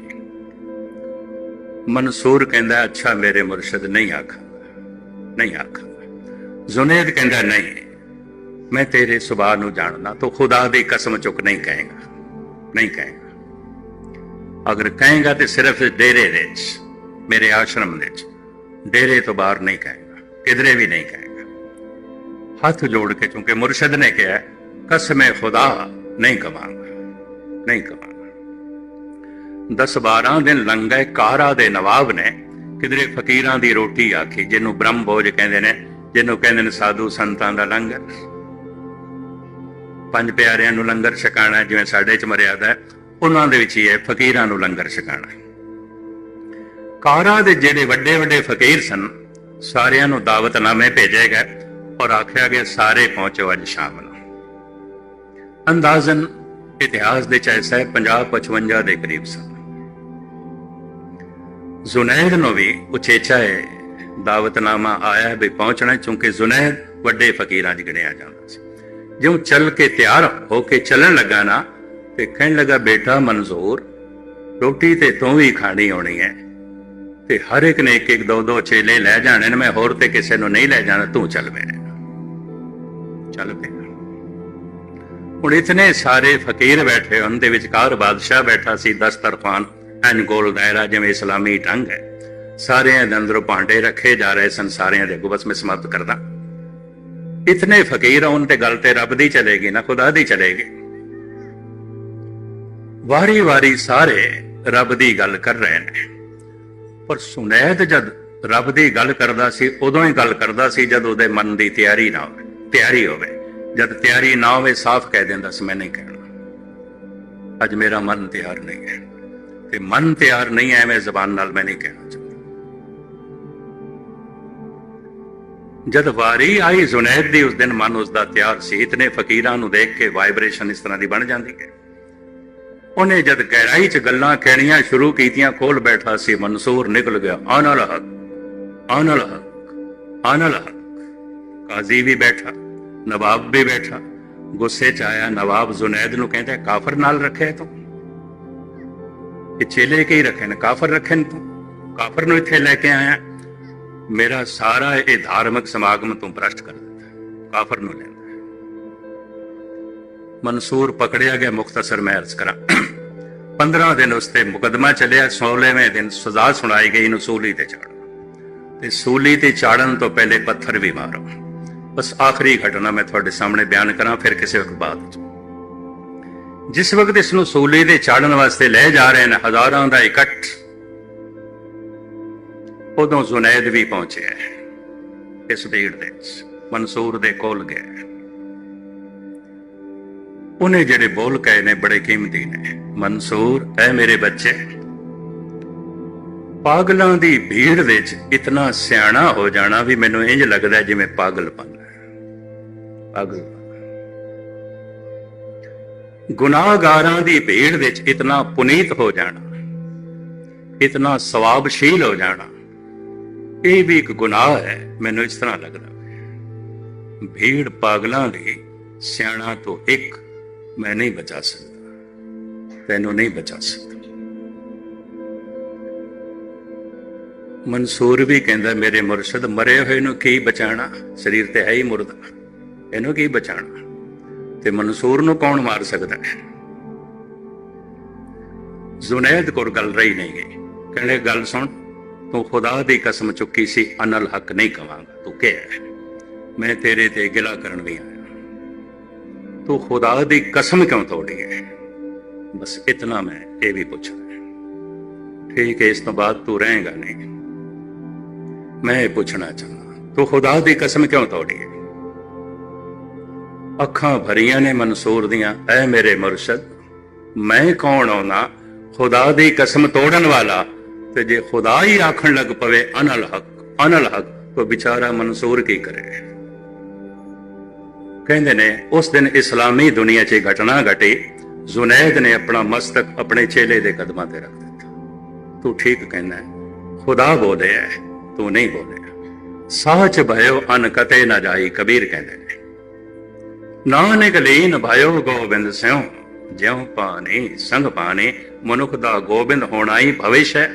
मनसूर कहता अच्छा मेरे मुर्शद नहीं आखा नहीं आखा जुनेद कहता नहीं मैं तेरे सुभाव ਨੂੰ ਜਾਣਦਾ तो खुदा ਦੀ ਕਸਮ ਚੁੱਕ ਨਹੀਂ ਕਹੇਗਾ ਨਹੀਂ ਕਹੇਗਾ ਅਗਰ ਕਹੇਗਾ ਤੇ ਸਿਰਫ ਡੇਰੇ ਵਿੱਚ ਮੇਰੇ ਆਸ਼ਰਮ ਦੇ ਵਿੱਚ। ਡੇਰੇ ਤੋਂ ਬਾਹਰ ਨਹੀਂ ਕਹੇਗਾ, ਕਿਧਰੇ ਵੀ ਨਹੀਂ ਕਹੇਗਾ। ਹੱਥ ਜੋੜ ਕੇ ਕਿਉਂਕਿ ਮੁਰਸ਼ਦ ਨੇ ਕਿਹਾ ਕਸਮੇ ਖੁਦਾ, ਨਹੀਂ ਕਵਾਂਗਾ ਨਹੀਂ ਕਵਾਂਗਾ। 10 12 ਦਿਨ ਲੰਘੇ, ਕਾਰਾ ਦੇ ਨਵਾਬ ਨੇ ਕਿਧਰੇ ਫਕੀਰਾਂ ਦੀ ਰੋਟੀ ਆਖੀ, ਜਿਹਨੂੰ ਬ੍ਰਹਮ ਭੋਜ ਕਹਿੰਦੇ ਨੇ, ਜਿਹਨੂੰ ਕਹਿੰਦੇ ਨੇ ਸਾਧੂ ਸੰਤਾਂ ਦਾ ਲੰਗਰ। ਪੰਜ ਪਿਆਰਿਆਂ ਨੂੰ ਲੰਗਰ ਛਕਾਣਾ, ਜਿਵੇਂ ਸਾਡੇ ਚ ਮਰਿਆਦਾ ਉਹਨਾਂ ਦੇ ਵਿੱਚ ਹੀ ਹੈ ਫਕੀਰਾਂ ਨੂੰ ਲੰਗਰ ਛਕਾਣਾ ਕਾਰਾ ਦੇ ਜਿਹੜੇ ਵੱਡੇ ਵੱਡੇ ਫਕੀਰ ਸਨ, ਸਾਰਿਆਂ ਨੂੰ ਦਾਵਤਨਾਮੇ ਭੇਜੇ ਗਏ ਔਰ ਆਖਿਆ ਗਿਆ, ਸਾਰੇ ਪਹੁੰਚੋ ਅੱਜ ਸ਼ਾਮ ਨੂੰ। ਅੰਦਾਜ਼ਨ ਇਤਿਹਾਸ ਦੇ ਚਾਇਸਾ 50 55 ਦੇ ਕਰੀਬ ਸਨ। ਜ਼ੁਨੈਦ ਨੂੰ ਵੀ ਉਚੇਚਾ ਹੈ ਦਾਵਤਨਾਮਾ ਆਇਆ ਵੀ ਪਹੁੰਚਣਾ, ਕਿਉਂਕਿ ਜ਼ੁਨੈਦ ਵੱਡੇ ਫਕੀਰਾਂ 'ਚ ਗਿਣਿਆ ਜਾਂਦਾ ਸੀ। ਜਿਉਂ ਚੱਲ ਕੇ ਤਿਆਰ ਹੋ ਕੇ ਚੱਲਣ ਲੱਗਾ ਨਾ, ਤੇ ਕਹਿਣ ਲੱਗਾ, ਬੇਟਾ, ਮਨਜ਼ੂਰ, ਰੋਟੀ ਤੇ ਤੂੰ ਵੀ ਖਾਣੀ ਹੋਣੀ ਹੈ। ਤੇ ਹਰ ਇੱਕ ਨੇ ਇੱਕ ਇੱਕ ਦੋ ਦੋ ਚੇਲੇ ਲੈ ਜਾਣੇ ਨੇ, ਮੈਂ ਹੋਰ ਤੇ ਕਿਸੇ ਨੂੰ ਨਹੀਂ ਲੈ ਜਾਣਾ, ਤੂੰ ਚੱਲ ਮੇਰੇ ਚੱਲ ਪਿਆ ਹੁਣ ਇਤਨੇ ਸਾਰੇ ਫਕੀਰ ਬੈਠੇ, ਉਹਨਾਂ ਦੇ ਵਿਚਕਾਰ ਬਾਦਸ਼ਾਹ ਬੈਠਾ ਸੀ ਦਸਤਰਖਾਨ ਐਨ ਗੋਲ ਦਾਇਰਾ, ਜਿਵੇਂ ਇਸਲਾਮੀ ਢੰਗ ਹੈ। ਸਾਰਿਆਂ ਦੇ ਅੰਦਰੋਂ ਭਾਂਡੇ ਰੱਖੇ ਜਾ ਰਹੇ ਸਨ, ਸਾਰਿਆਂ ਦੇ ਅੱਗੋਂ ਬਸ ਮੈਂ ਸਮਾਪਤ ਕਰਦਾ। ਇਤਨੇ ਫਕੀਰ ਆਉਣ ਤੇ ਗੱਲ ਤੇ ਰੱਬ ਦੀ ਚਲੇਗੀ ਨਾ, ਖੁਦਾ ਦੀ ਚਲੇਗੀ। ਵਾਰੀ-ਵਾਰੀ ਸਾਰੇ ਰੱਬ ਦੀ ਗੱਲ ਕਰ ਰਹੇ ਨੇ। ਪਰ ਸੁਨੈਦ ਜਦ ਰੱਬ ਦੀ ਗੱਲ ਕਰਦਾ ਸੀ, ਉਦੋਂ ਹੀ ਗੱਲ ਕਰਦਾ ਸੀ, ਜਦ ਉਹਦੇ ਮਨ ਦੀ ਤਿਆਰੀ ਨਾ ਹੋਵੇ, ਤਿਆਰੀ ਹੋਵੇ। ਜਦ ਤਿਆਰੀ ਨਾ ਹੋਵੇ, ਸਾਫ਼ ਕਹਿ ਦਿੰਦਾ ਸੀ, ਮੈਂ ਨਹੀਂ ਕਹਿਣਾ। ਅੱਜ ਮੇਰਾ ਮਨ ਤਿਆਰ ਨਹੀਂ ਹੈ। ਤੇ ਮਨ ਤਿਆਰ ਨਹੀਂ ਹੈ, ਐਵੇਂ ਜ਼ਬਾਨ ਨਾਲ ਮੈਂ ਨਹੀਂ ਕਹਿਣਾ ਚਾਹੁੰਦਾ। ਜਦ ਵਾਰੀ ਆਈ ਜ਼ੁਨੈਦ ਦੀ ਉਸ ਦਿਨ ਮਨ ਉਸ ਦਾ ਤਿਆਰ ਸੀ ਇਤਨੇ ਫਕੀਰਾਂ ਨੂੰ ਦੇਖ ਕੇ ਵਾਈਬ੍ਰੇਸ਼ਨ ਇਸ ਤਰ੍ਹਾਂ ਦੀ ਬਣ ਜਾਂਦੀ ਹੈ। ਉਹਨੇ ਜਦ ਗਹਿਰਾਈ 'ਚ ਗੱਲਾਂ ਕਹਿਣੀਆਂ ਸ਼ੁਰੂ ਕੀਤੀਆਂ ਕੋਲ ਬੈਠਾ ਸੀ, ਮਨਸੂਰ ਨਿਕਲ ਗਿਆ। ਆਨਲ ਹਕ ਆਨਲ ਹਕ ਆਨਲ ਹਕ ਕਾਜ਼ੀ ਵੀ ਬੈਠਾ, ਨਵਾਬ ਵੀ ਬੈਠਾ। ਗੁੱਸੇ 'ਚ ਆਇਆ ਨਵਾਬ ਜ਼ੁਨੈਦ ਨੂੰ ਕਹਿੰਦਾ, ਕਾਫਰ ਨਾਲ ਰੱਖਿਆ ਤੂੰ? ਇਹ ਚੇਲੇ ਕੇ ਹੀ ਰੱਖੇ ਨੇ? ਕਾਫਰ ਰੱਖੇ ਨੇ ਤੂੰ? ਕਾਫਰ ਨੂੰ ਇੱਥੇ ਲੈ ਕੇ ਆਇਆ। ਮੇਰਾ ਸਾਰਾ ਇਹ ਧਾਰਮਿਕ ਸਮਾਗਮ ਤੂੰ ਭ੍ਰਸ਼ਟ ਕਰ ਦਿੱਤਾ। ਕਾਫਰ ਨੂੰ ਲੈ। ਮਨਸੂਰ ਪਕੜਿਆ ਗਿਆ ਮੁਖਤਸਰ ਮੈਂ ਅਰਜ਼ ਕਰਾਂ। 15 ਦਿਨ ਉਸ ਤੇ ਮੁਕਦਮਾ ਚੱਲਿਆ 16ਵੇਂ ਦਿਨ ਸਜ਼ਾ ਸੁਣਾਈ ਗਈ ਨੂੰ ਸੂਲੀ ਤੇ ਚਾੜੋ ਤੇ ਸੂਲੀ ਤੇ ਚਾੜਨ ਤੋਂ ਪਹਿਲੇ ਪੱਥਰ ਵੀ ਮਾਰੋ। ਬਸ ਆਖਰੀ ਘਟਨਾ ਮੈਂ ਤੁਹਾਡੇ ਸਾਹਮਣੇ ਬਿਆਨ ਕਰਾਂ, ਫਿਰ ਕਿਸੇ ਵਕਤ ਬਾਅਦ ਜਿਸ ਵਕਤ ਇਸ ਨੂੰ ਸੂਲੀ ਦੇ ਚਾੜਨ ਵਾਸਤੇ ਲੈ ਜਾ ਰਹੇ ਨੇ, ਹਜ਼ਾਰਾਂ ਦਾ ਇਕੱਠ ਉਦੋਂ ਜ਼ੁਨੈਦ ਵੀ ਪਹੁੰਚਿਆ ਇਸ ਭੀੜ ਦੇ ਵਿੱਚ, ਮਨਸੂਰ ਦੇ ਕੋਲ ਗਿਆ ਉਹਨੇ ਜਿਹੜੇ ਬੋਲ ਕਹੇ ਨੇ, ਬੜੇ ਕੀਮਤੀ ਨੇ। ਮਨਸੂਰ, ਐ ਮੇਰੇ ਬੱਚੇ। ਪਾਗਲਾਂ ਦੀ ਭੀੜ ਵਿੱਚ ਇਤਨਾ ਸਿਆਣਾ ਹੋ ਜਾਣਾ ਵੀ ਮੈਨੂੰ ਇੰਜ ਲੱਗਦਾ ਜਿਵੇਂ ਪਾਗਲਪਨ। ਪਾਗਲ ਗੁਨਾਹਗਾਰਾਂ ਦੀ ਭੀੜ ਵਿੱਚ ਇਤਨਾ ਪੁਨੀਤ ਹੋ ਜਾਣਾ। ਇਤਨਾ ਸਵਾਬਸ਼ੀਲ ਹੋ ਜਾਣਾ। ਇਹ ਵੀ ਇੱਕ ਗੁਨਾਹ ਹੈ, ਮੈਨੂੰ ਇਸ ਤਰ੍ਹਾਂ ਲੱਗਦਾ। ਭੀੜ ਪਾਗਲਾਂ ਦੀ ਸਿਆਣਾ ਤੋਂ ਇੱਕ ਮੈਂ ਨਹੀਂ ਬਚਾ ਸਕਦਾ। ਤੈਨੂੰ ਨਹੀਂ ਬਚਾ ਸਕਦਾ। ਮਨਸੂਰ ਵੀ ਕਹਿੰਦਾ, ਮੇਰੇ ਮੁਰਸ਼ਿਦ ਮਰੇ ਹੋਏ ਨੂੰ ਕੀ ਬਚਾਣਾ ਸਰੀਰ ਤੇ ਹੈ ਹੀ ਮੁਰਦਾ। ਇਹਨੂੰ ਕੀ ਬਚਾਣਾ ਤੇ ਮਨਸੂਰ ਨੂੰ ਕੌਣ ਮਾਰ ਸਕਦਾ ਹੈ? ਜ਼ੁਨੈਦ ਕੋਲ ਗੱਲ ਰਹੀ ਨਹੀਂ ਗਈ। ਕਹਿੰਦੇ, ਗੱਲ ਸੁਣ, ਤੂੰ ਖੁਦਾ ਦੀ ਕਸਮ ਚੁੱਕੀ ਸੀ, ਅਨਲ ਹੱਕ ਨਹੀਂ ਕਵਾਂਗਾ। ਤੂੰ ਕਿਹਾ ਮੈਂ ਤੇਰੇ ਤੇ ਗਿਲਾ ਕਰਨ ਵੀ ਆਇਆ। ਤੂੰ ਖੁਦਾ ਦੀ ਕਸਮ ਕਿਉਂ ਤੋੜੀ ਹੈ? ਬਸ ਇਤਨਾ ਮੈਂ ਇਹ ਵੀ ਪੁੱਛਦਾ ਠੀਕ ਹੈ, ਇਸ ਤੋਂ ਬਾਅਦ ਤੂੰ ਰਹੇਗਾ ਨਹੀਂ। ਮੈਂ ਇਹ ਪੁੱਛਣਾ ਚਾਹੁੰਦਾ ਤੂੰ ਖੁਦਾ ਦੀ ਕਸਮ ਕਿਉਂ ਤੋੜੀ ਹੈ? ਅੱਖਾਂ ਭਰੀਆਂ ਨੇ ਮਨਸੂਰ ਦੀਆਂ, ਐ ਮੇਰੇ ਮੁਰਸ਼ਦ, ਮੈਂ ਕੌਣ ਆਉਣਾ ਖੁਦਾ ਦੀ ਕਸਮ ਤੋੜਨ ਵਾਲਾ? ਤੇ ਜੇ ਖੁਦਾ ਹੀ ਆਖਣ ਲੱਗ ਪਵੇ ਅਨਲ ਹਕ ਅਨਲ ਹਕ, ਤੋ ਵਿਚਾਰਾ ਮਨਸੂਰ ਕੀ ਕਰੇ? ਕਹਿੰਦੇ ਨੇ, ਉਸ ਦਿਨ ਇਸਲਾਮੀ ਦੁਨੀਆ 'ਚ ਘਟਨਾ ਘਟੀ। ਜ਼ੁਨੈਦ ਨੇ ਆਪਣਾ ਮਸਤਕ ਆਪਣੇ ਚੇਲੇ ਦੇ ਕਦਮਾਂ ਤੇ ਰੱਖ ਦਿੱਤਾ। ਤੂੰ ਠੀਕ ਕਹਿੰਦਾ ਖੁਦਾ ਬੋਲਿਆ ਤੂੰ ਨਹੀਂ ਬੋਲਿਆ ਸਾਚ ਭਇਓ ਅਨ ਕਤੇ ਨਾ ਜਾਈ, ਕਬੀਰ ਕਹਿੰਦੇ ਨੇ। ਨਾਨਕ ਲੀਨ ਭਇਓ ਗੋਬਿੰਦ ਸਿਉ, ਜਿਉ ਪਾਣੀ ਸੰਗ ਪਾਣੀ ਮਨੁੱਖ ਦਾ ਗੋਬਿੰਦ ਹੋਣਾ ਹੀ ਭਵਿਸ਼ ਹੈ।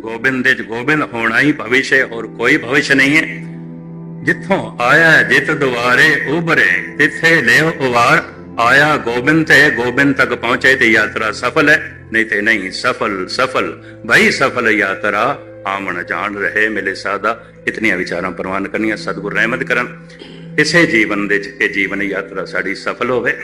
ਗੋਬਿੰਦ ਦੇ ਚ ਗੋਬਿੰਦ ਹੋਣਾ ਹੀ ਭਵਿਸ਼ ਹੈ ਔਰ ਕੋਈ ਭਵਿਸ਼ ਨਹੀਂ ਹੈ। ਜਿੱਥੋਂ ਆਇਆ ਜਿਤ ਦੁਆਰੇ ਉਬਰੇ ਤਿੱਥੇ ਲਿਓ ਉਵਾਰ। ਆਇਆ ਗੋਬਿੰਦ ਤੇ, ਗੋਬਿੰਦ ਤੱਕ ਪਹੁੰਚੇ ਤੇ ਯਾਤਰਾ ਸਫਲ ਹੈ। ਨਹੀਂ ਤੇ ਨਹੀਂ, ਸਫਲ ਸਫਲ ਭਾਈ ਸਫਲ ਯਾਤਰਾ। ਆਮਣ ਜਾਣ ਰਹੇ ਮਿਲੇ ਸਾਦਾ। ਇਤਨੀਆਂ ਵਿਚਾਰਾਂ ਪ੍ਰਵਾਨ ਕਰਨੀਆਂ ਸਤਿਗੁਰ ਰਹਿਮਤ ਕਰਨ। ਇਸੇ ਜੀਵਨ ਦੇ ਚ ਇਹ ਜੀਵਨ ਯਾਤਰਾ ਸਾਡੀ ਸਫਲ ਹੋਵੇ।